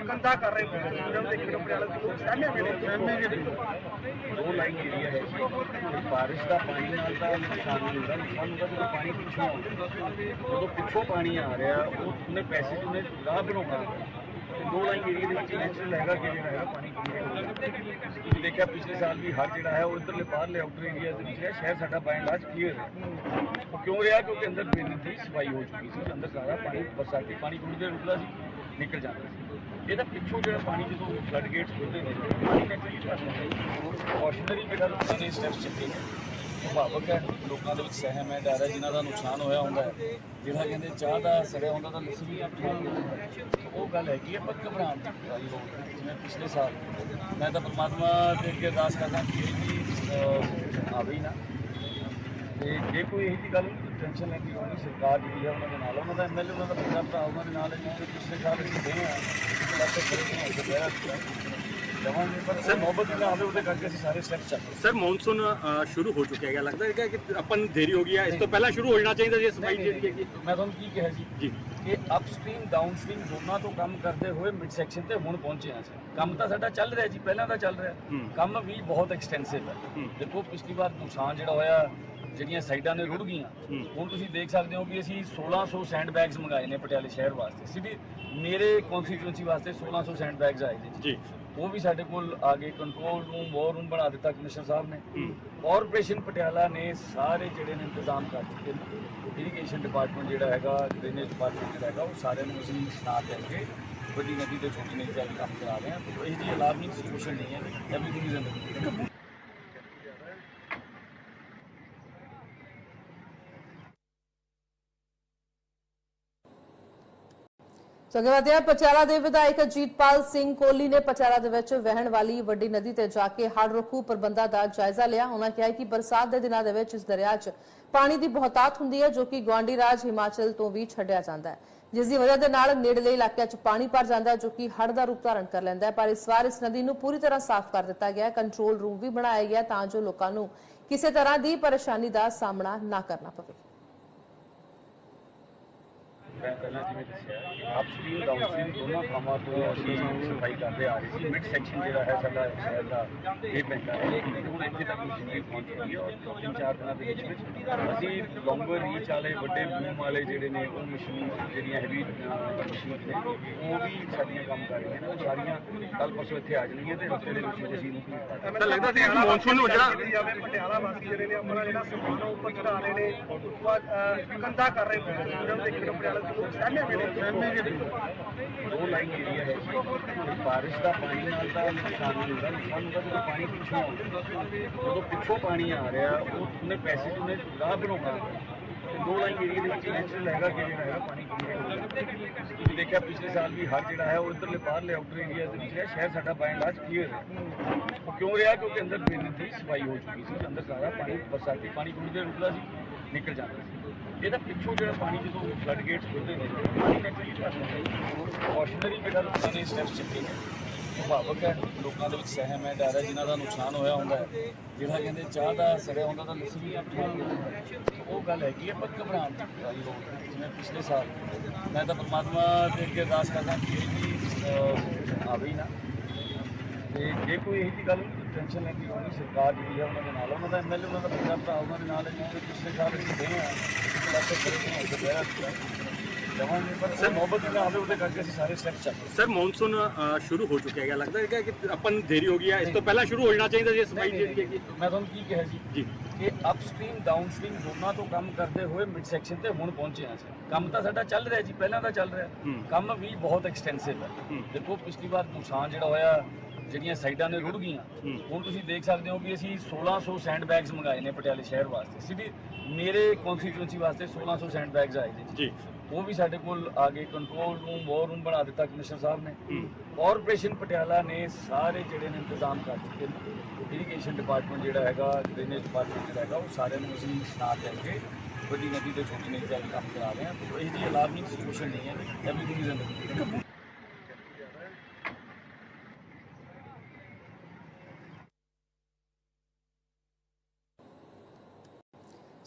ਕੰਧਾਂ ਕਰ ਰਹੇ ਨੇ। ਉਹਨਾਂ ਨੂੰ ਦੇਖ ਕੇ ਪਟਿਆਲਾ ਦੇ ਲੋਕ ਸਹਿਮੇ ਹੋਏ ਨੇ
ਸਹਿਮੇ ਦੇ ਬਿਲਕੁਲ ਦੋ ਲਾਈਨ ਏਰੀਆ ਹੈ ਜੀ ਬਾਰਿਸ਼ ਦਾ ਪਾਣੀ ਨਾਲ ਤਾਂ ਨੁਕਸਾਨ ਨਹੀਂ ਹੁੰਦਾ ਨੁਕਸਾਨ ਹੁੰਦਾ ਜਦੋਂ ਪਾਣੀ ਪਿੱਛੋਂ ਆਉਂਦਾ ਜਦੋਂ ਪਿੱਛੋਂ ਪਾਣੀ ਆ ਰਿਹਾ ਉਹ ਉਹਨੇ ਪੈਸੇ ਉਹਨੇ ਰਾਹ ਬਣਾਉਣਾ ਤੇ ਦੋ ਲਾਈਨ ਏਰੀਆ ਦੇ ਵਿੱਚ ਨੈਚੁਰਲ ਹੈਗਾ ਕਿ ਜਿਹੜਾ ਹੈਗਾ ਪਾਣੀ ਕਲੀਅਰ ਹੋ ਜਾਂਦਾ ਤੁਸੀਂ ਦੇਖਿਆ ਪਿਛਲੇ ਸਾਲ ਵੀ ਹਰ ਜਿਹੜਾ ਹੈ ਉਹ ਇੱਧਰਲੇ ਬਾਹਰਲੇ ਆਊਟਰ ਏਰੀਆ ਦੇ ਵਿੱਚ ਹੈ ਸ਼ਹਿਰ ਸਾਡਾ ਬਾਈ ਲਾਜ ਕਲੀਅਰ ਹੈ ਉਹ ਕਿਉਂ ਰਿਹਾ ਕਿਉਂਕਿ ਅੰਦਰ ਡਰੇਨੇਜ ਦੀ ਸਫ਼ਾਈ ਹੋ ਚੁੱਕੀ ਸੀ ਅੰਦਰ ਸਾਰਾ ਪਾਣੀ ਬਰਸਾਤੀ ਪਾਣੀ ਥੋੜੀ ਦੇਰ ਰੁਕਦਾ ਸੀ ਨਿਕਲ ਜਾਂਦਾ ਸੀ ਇਹਦਾ ਪਿੱਛੋਂ ਜਿਹੜਾ ਪਾਣੀ ਜਦੋਂ ਫਲੱਡ ਗੇਟਸ ਖੁੱਲਦੇ ਨੇ, ਪਾਣੀ ਨੈਚੁਰਲੀ ਭਰ ਜਾਂਦਾ ਕਾਸ਼ਨਰੀ ਜਿਹੜਾ ਲੋਕਾਂ ਨੇ ਸਟੈਪਸ ਚੁੱਕੇ ਨੇ। ਸੁਭਾਵਕ ਹੈ, ਲੋਕਾਂ ਦੇ ਵਿੱਚ ਸਹਿਮ ਹੈ, ਡਰ ਹੈ, ਜਿਨ੍ਹਾਂ ਦਾ ਨੁਕਸਾਨ ਹੋਇਆ ਹੁੰਦਾ ਹੈ। ਜਿਹੜਾ ਕਹਿੰਦੇ ਚਾਹ ਦਾ ਸੜਿਆ ਹੁੰਦਾ ਤਾਂ ਲੱਸੀ ਵੀ ਆਪਣੀ ਉਹ ਗੱਲ ਹੈਗੀ ਹੈ ਪਰ ਘਬਰਾਉਣ ਦੀ ਕੋਈ ਲੋੜ ਜਿਵੇਂ ਪਿਛਲੇ ਸਾਲ। ਮੈਂ ਤਾਂ ਪਰਮਾਤਮਾ ਦੇ ਅੱਗੇ ਅਰਦਾਸ ਕਰਦਾ ਕਿ ਇਹ ਵੀ ਆਵੇ ਨਾ। ਤੇ ਜੇ ਕੋਈ ਇਹੋ ਜਿਹੀ ਗੱਲ ਟੈਨਸ਼ਨ ਦੀ ਲੋੜ ਨਹੀਂ ਸਰਕਾਰ ਜਿਹੜੀ ਹੈ ਉਹਨਾਂ ਦੇ ਨਾਲ ਹੈ। ਉਹਨਾਂ ਦਾ ਐਮਐਲਏ ਉਹਨਾਂ ਦਾ ਵੱਡਾ ਭਰਾ ਉਹਨਾਂ ਦੇ ਨਾਲ ਹੈ ਜਿਵੇਂ ਪਿਛਲੇ ਸਾਲ ਅਸੀਂ ਗਏ ਹਾਂ ਖੜੇ ਹਾਂ ਪਰ ਸਰ ਉਹਦੇ ਕਰਕੇ ਅਸੀਂ ਸਾਰੇ
ਸਰ ਮੌਨਸੂਨ ਸ਼ੁਰੂ ਹੋ ਚੁੱਕਿਆ ਹੈਗਾ ਲੱਗਦਾ ਹੈਗਾ ਕਿ ਆਪਾਂ ਨੂੰ ਦੇਰੀ ਹੋ ਗਈ ਹੈ। ਇਸ ਤੋਂ ਪਹਿਲਾਂ ਸ਼ੁਰੂ ਹੋ ਜਾਣਾ ਚਾਹੀਦਾ ਸੀ ਸਫ਼ਾਈ ਜਿਹੜੀ ਹੈਗੀ
ਹਾਂ। ਮੈਂ ਤੁਹਾਨੂੰ ਕੀ ਕਿਹਾ ਜੀ?
ਜੀ।
ਕਿ ਅਪਸਟ੍ਰੀਮ ਡਾਊਨਸਟ੍ਰੀਮ ਦੋਨਾਂ ਤੋਂ ਕੰਮ ਕਰਦੇ ਹੋਏ ਮਿਡ ਸੈਕਸ਼ਨ ਤੇ ਹੁਣ ਪਹੁੰਚੇ ਹਾਂ ਅਸੀਂ। ਕੰਮ ਤਾਂ ਸਾਡਾ ਚੱਲ ਰਿਹਾ ਜੀ ਪਹਿਲਾਂ ਤਾਂ ਚੱਲ ਰਿਹਾ।
ਹੂੰ।
ਕੰਮ ਵੀ ਬਹੁਤ ਐਕਸਟੈਂਸਿਵ ਹੈ।
ਹੂੰ।
ਦੇਖੋ ਪਿਛਲੀ ਵਾਰ ਨੁਕਸਾਨ ਜਿਹੜਾ ਹੋਇਆ ਜਿਹੜੀਆਂ ਸਾਈਡਾਂ ਨੇ ਰੁੜ ਗਈਆਂ। ਹੁਣ ਤੁਸੀਂ ਦੇਖ ਸਕਦੇ ਹੋ ਕਿ ਅਸੀਂ 1600 ਸੈਂਡ ਬੈਗਸ ਮੰਗਾਏ ਨੇ ਪਟਿਆਲੇ ਸ਼ਹਿਰ ਵਾਸਤੇ। ਸਿਟੀ ਮੇਰੇ ਕਨਸਟੀਟਿਊਂਸੀ ਵਾਸਤੇ 1600 ਸੈਂਡ ਬੈਗਸ ਆਏ ਨੇ।
ਜੀ।
ਉਹ ਵੀ ਸਾਡੇ ਕੋਲ ਆ ਗਏ ਕੰਟਰੋਲ ਰੂਮ ਵਾਰ ਰੂਮ ਬਣਾ ਦਿੱਤਾ ਕਮਿਸ਼ਨਰ ਸਾਹਿਬ ਨੇ। ਕਾਰਪੋਰੇਸ਼ਨ ਪਟਿਆਲਾ ਨੇ ਸਾਰੇ ਜਿਹੜੇ ਨੇ ਇੰਤਜ਼ਾਮ ਕਰ ਚੁੱਕੇ ਨੇ। ਇਰੀਗੇਸ਼ਨ ਡਿਪਾਰਟਮੈਂਟ ਜਿਹੜਾ ਹੈਗਾ ਡਰੇਨੇਜ ਡਿਪਾਰਟਮੈਂਟ ਜਿਹੜਾ ਹੈਗਾ ਉਹ ਸਾਰਿਆਂ ਨੂੰ ਅਸੀਂ ਸਨਾਤ ਦੇ ਕੇ ਵੱਡੀ ਨਦੀ ਤੇ ਛੋਟੀ ਨਦੀ ਦਾ ਕੰਮ ਕਰਾ ਰਹੇ ਹਾਂ। ਤੇ ਇਹ ਜੀ ਅਲਾਰਮਿੰਗ ਸਿਚੁਏਸ਼ਨ ਨਹੀਂ ਹੈ। ਐਵਰੀਥਿੰਗ ਇਜ਼ ਅੰਡਰ
ਸੋ ਅੱਗੇ ਵਧਿਆ ਪਚਾਲਾ ਦੇ ਵਿਧਾਇਕ ਅਜੀਤਪਾਲ ਸਿੰਘ ਕੋਹਲੀ ਨੇ ਪਚਾਲਾ ਦੇ ਵਿੱਚ ਵਹਿਣ ਵਾਲੀ ਵੱਡੀ ਨਦੀ ਤੇ ਜਾ ਕੇ ਹੜ ਰੋਕੂ ਪ੍ਰਬੰਧਾਂ ਦਾ ਜਾਇਜ਼ਾ ਲਿਆ। ਉਹਨਾਂ ਕਿਹਾ ਕਿ ਬਰਸਾਤ ਦੇ ਦਿਨਾਂ ਦੇ ਵਿੱਚ ਇਸ ਦਰਿਆ 'ਚ ਪਾਣੀ ਦੀ ਬਹੁਤਾਤ ਹੁੰਦੀ ਹੈ, ਜੋ ਕਿ ਗਵਾਂਡੀ ਰਾਜ ਹਿਮਾਚਲ ਤੋਂ ਵੀ ਛੱਡਿਆ ਜਾਂਦਾ ਹੈ। ਜਿਸ ਦੀ ਵਜ੍ਹਾ ਦੇ ਨਾਲ ਨੇੜਲੇ ਇਲਾਕਿਆਂ 'ਚ ਪਾਣੀ ਭਰ ਜਾਂਦਾ ਹੈ, ਜੋ ਕਿ ਹੜ ਦਾ ਰੂਪ ਧਾਰਨ ਕਰ ਲੈਂਦਾ ਹੈ। ਪਰ ਇਸ ਵਾਰ ਇਸ ਨਦੀ ਨੂੰ ਪੂਰੀ ਤਰ੍ਹਾਂ ਸਾਫ਼ ਕਰ ਦਿੱਤਾ ਗਿਆ ਹੈ। ਕੰਟਰੋਲ ਰੂਮ ਵੀ ਬਣਾਇਆ ਗਿਆ ਤਾਂ ਜੋ ਲੋਕਾਂ ਨੂੰ ਕਿਸੇ ਤਰ੍ਹਾਂ ਦੀ ਪਰੇਸ਼ਾਨੀ ਦਾ ਸਾਹਮਣਾ ਨਾ ਕਰਨਾ ਪਵੇ।
ਮੈਂ ਪਹਿਲਾਂ ਜਿਵੇਂ ਦੱਸਿਆ ਅਪਸਟ੍ਰੀਮ ਡਾਊਨਸਟ੍ਰੀਮ ਦੋਨਾਂ ਥਾਵਾਂ ਤੋਂ ਅਸੀਂ ਸਫ਼ਾਈ ਕਰਦੇ ਆ ਰਹੇ ਸੀ। ਮਿਡ ਸੈਕਸ਼ਨ ਜਿਹੜਾ ਹੈ ਸਾਡਾ ਸ਼ਹਿਰ ਦਾ ਇਹ ਪੈਂਦਾ ਹੈ ਲੇਕਿਨ ਹੁਣ ਇੱਥੇ ਤੱਕ ਮਸ਼ੀਨਰੀ ਪਹੁੰਚ ਚੁੱਕੀ ਹੈ ਔਰ ਤਿੰਨ ਚਾਰ ਦਿਨਾਂ ਦੇ ਵਿੱਚ ਵਿੱਚ ਅਸੀਂ ਲੌਂਗਰ ਰੀਚ ਵਾਲੇ ਵੱਡੇ ਬੂਮ ਵਾਲੇ ਜਿਹੜੇ ਨੇ ਉਹ ਮਸ਼ੀਨ ਜਿਹੜੀਆਂ ਹੈਵੀ ਮਸ਼ੀਨ ਨੇ ਉਹ ਵੀ ਸਾਡੀਆਂ ਕੰਮ ਕਰ ਰਹੀਆਂ ਨੇ। ਉਹ ਸਾਰੀਆਂ ਕੱਲ ਪਰਸੋਂ ਇੱਥੇ ਆ ਜਾਣਗੀਆਂ ਤੇ ਹਫ਼ਤੇ ਦੇ ਵਿੱਚ ਵਿੱਚ ਅਸੀਂ
ਤਾਂ ਲੱਗਦਾ ਸੀ ਕਿ ਮੌਨਸੂਨ ਨੂੰ ਜਿਹੜਾ
ਪਟਿਆਲਾ ਵਾਸੀ ਜਿਹੜੇ ਨੇ ਆਪਣਾ ਜਿਹੜਾ ਸਮਾਨ ਆ ਉੱਪਰ ਚੜਾ ਰਹੇ ਨੇ ਉਸ ਤੋਂ ਬਾਅਦ ਕੰਧਾਂ ਕਰ ਰਹੇ ਨੇ। ਉਹਨਾਂ ਨੂੰ ਦੇਖ ਕੇ ਪਟਿਆਲਾ ਦੇ ਲੋਕ ਸਹਿਮੇ ਹੋਏ
ਦੋ ਲਾਈਨ ਏਰੀਆ ਹੈ ਜੀ ਬਾਰਿਸ਼ ਦਾ ਪਾਣੀ ਨਾਲ ਤਾਂ ਨੁਕਸਾਨ ਹੁੰਦਾ ਨੁਕਸਾਨ ਹੁੰਦਾ ਜਦੋਂ ਪਾਣੀ ਪਿੱਛੋਂ ਜਦੋਂ ਪਿੱਛੋਂ ਪਾਣੀ ਆ ਰਿਹਾ ਉਹਨੇ ਪੈਸੇ ਉਹਨੇ ਰਾਹ ਬਣਾਉਣਾ ਦੋ ਲਾਈਨ ਏਰੀਆ ਦੇ ਵਿੱਚ ਨੈਚੁਰਲ ਹੈਗਾ ਕਿ ਜਿਹੜਾ ਹੈਗਾ ਪਾਣੀ ਕਲੀਅਰ ਤੁਸੀਂ ਦੇਖਿਆ ਪਿਛਲੇ ਸਾਲ ਵੀ ਹਰ ਜਿਹੜਾ ਹੈ ਉਹ ਇੱਧਰਲੇ ਬਾਹਰਲੇ ਆਊਟਰ ਏਰੀਆ ਦੇ ਵਿੱਚ ਹੈ ਸ਼ਹਿਰ ਸਾਡਾ ਬਾਈ ਲਾਜ ਕਲੀਅਰ ਹੈ ਉਹ ਕਿਉਂ ਰਿਹਾ? ਕਿਉਂਕਿ ਅੰਦਰ ਡਰੇਨੇਜ ਦੀ ਸਫ਼ਾਈ ਹੋ ਚੁੱਕੀ ਸੀ। ਅੰਦਰ ਸਾਰਾ ਪਾਣੀ ਬਰਸਾਤੀ ਪਾਣੀ ਥੋੜੀ ਦੇਰ ਰੁਕਦਾ ਸੀ, ਨਿਕਲ ਜਾਂਦਾ ਸੀ। ਇਹਦਾ ਪਿੱਛੋਂ ਜਿਹੜਾ ਪਾਣੀ ਜਦੋਂ ਫਲੱਡ ਗੇਟਸ ਖੁੱਲਦੇ ਨੇ, ਪਾਣੀ ਨੈਚੁਰਲੀ ਭਰ ਜਾਂਦਾ ਕਾਸ਼ਨਰੀ ਜਿਹੜਾ ਲੋਕਾਂ ਨੇ ਸਟੈਪਸ ਚੁੱਕੇ ਨੇ ਸੁਭਾਵਕ ਹੈ, ਲੋਕਾਂ ਦੇ ਵਿੱਚ ਸਹਿਮ ਹੈ, ਡਰ ਹੈ, ਜਿਨ੍ਹਾਂ ਦਾ ਨੁਕਸਾਨ ਹੋਇਆ ਹੁੰਦਾ ਹੈ। ਜਿਹੜਾ ਕਹਿੰਦੇ ਚਾਹ ਦਾ ਸੜਿਆ ਹੁੰਦਾ ਤਾਂ ਲੱਸੀ ਵੀ ਆਪਣੀ ਉਹ ਗੱਲ ਹੈਗੀ ਹੈ ਪਰ ਘਬਰਾਉਣ ਦੀ ਕੋਈ ਲੋੜ ਨਹੀਂ, ਜਿਵੇਂ ਪਿਛਲੇ ਸਾਲ। ਮੈਂ ਤਾਂ ਪਰਮਾਤਮਾ ਦੇ ਅੱਗੇ ਅਰਦਾਸ ਕਰਦਾ ਕਿ ਇਹ ਆਵੇ ਨਾ ਤੇ ਜੇ ਕੋਈ ਇਹੋ ਜਿਹੀ ਗੱਲ ਟੈਨਸ਼ਨ ਲੈਣ ਦੀ ਲੋੜ ਨਹੀਂ ਸਰਕਾਰ ਜਿਹੜੀ ਹੈ ਉਹਨਾਂ ਦੇ ਨਾਲ ਹੈ। ਉਹਨਾਂ ਦਾ ਐਮਐਲਏ ਉਹਨਾਂ ਦਾ ਵੱਡਾ ਭਰਾ ਉਹਨਾਂ ਦੇ ਨਾਲ ਹੈ ਪਿਛਲੇ ਸਾਲ ਅਸੀਂ ਗਏ ਹਾਂ ਇੱਕ ਲੱਖ ਖੜੇ ਹਾਂ ਉੱਥੇ ਬਹਿਰਾ ਜਾਵਾਂਗੇ ਪਰ ਸਰ ਨੌਬਤ ਨਾ ਆਵੇ ਉਹਦੇ ਕਰਕੇ ਅਸੀਂ ਸਾਰੇ ਸਟੈਪਸ ਚੱਕ ਰਹੇ
ਸਰ ਮੌਨਸੂਨ ਅ, ਸ਼ੁਰੂ ਹੋ ਚੁੱਕਿਆ ਹੈਗਾ ਲੱਗਦਾ ਹੈਗਾ ਕਿ ਆਪਾਂ ਨੂੰ ਦੇਰੀ ਹੋ ਗਈ ਹੈ ਇਸ ਤੋਂ ਪਹਿਲਾਂ ਸ਼ੁਰੂ ਹੋ ਜਾਣਾ ਚਾਹੀਦਾ ਜੀ ਸਫ਼ਾਈ ਜਿਹੜੀ ਹੈਗੀ
ਹਾਂ। ਮੈਂ ਤੁਹਾਨੂੰ ਕੀ ਕਿਹਾ ਜੀ
ਜੀ
ਕਿ ਅਪਸਟ੍ਰੀਮ ਡਾਊਨਸਟ੍ਰੀਮ ਦੋਨਾਂ ਤੋਂ ਕੰਮ ਕਰਦੇ ਹੋਏ ਮਿਡ ਸੈਕਸ਼ਨ ਤੇ ਹੁਣ ਪਹੁੰਚੇ ਹਾਂ ਕੰਮ ਤਾਂ ਸਾਡਾ ਚੱਲ ਰਿਹਾ ਜੀ ਪਹਿਲਾਂ ਦਾ ਚੱਲ ਰਿਹਾ
ਹੂੰ।
ਕੰਮ ਵੀ ਬਹੁਤ ਐਕਸਟੈਂਸਿਵ ਹੈ
ਹੂੰ।
ਦੇਖੋ ਪਿਛਲੀ ਵਾਰ ਨੁਕਸਾਨ ਜਿਹੜਾ ਹੋਇਆ ਜਿਹੜੀਆਂ ਸਾਈਡਾਂ ਨੇ ਰੁੜ ਗਈਆਂ। ਹੁਣ ਤੁਸੀਂ ਦੇਖ ਸਕਦੇ ਹੋ ਕਿ ਅਸੀਂ 1600 ਸੈਂਡ ਬੈਗਸ ਮੰਗਾਏ ਨੇ ਪਟਿਆਲੇ ਸ਼ਹਿਰ ਵਾਸਤੇ। ਸਿਟੀ ਮੇਰੇ ਕਨਸਟੀਟਿਊਂਸੀ ਵਾਸਤੇ 1600 ਸੈਂਡ ਬੈਗਸ ਆਏ ਨੇ।
ਜੀ।
ਉਹ ਵੀ ਸਾਡੇ ਕੋਲ ਆ ਗਏ ਕੰਟਰੋਲ ਰੂਮ ਵਾਰ ਰੂਮ ਬਣਾ ਦਿੱਤਾ ਕਮਿਸ਼ਨਰ ਸਾਹਿਬ ਨੇ। ਕਾਰਪੋਰੇਸ਼ਨ ਪਟਿਆਲਾ ਨੇ ਸਾਰੇ ਜਿਹੜੇ ਨੇ ਇੰਤਜ਼ਾਮ ਕਰ ਦਿੱਤੇ ਨੇ। ਇਰੀਗੇਸ਼ਨ ਡਿਪਾਰਟਮੈਂਟ ਜਿਹੜਾ ਹੈਗਾ ਡਰੇਨੇਜ ਡਿਪਾਰਟਮੈਂਟ ਜਿਹੜਾ ਹੈਗਾ ਉਹ ਸਾਰਿਆਂ ਨੂੰ ਅਸੀਂ ਸਨਾਤ ਦੇ ਕੇ ਵੱਡੀ ਨਦੀ ਤੇ ਛੋਟੀ ਨਦੀ ਦਾ ਕੰਮ ਕਰਾ ਰਹੇ ਹਾਂ। ਤੇ ਇਹ ਜੀ ਅਲਾਰਮਿੰਗ ਸਿਚੁਏਸ਼ਨ ਨਹੀਂ ਹੈ। ਐਵਰੀਥਿੰਗ ਇਜ਼ ਅੰਡਰ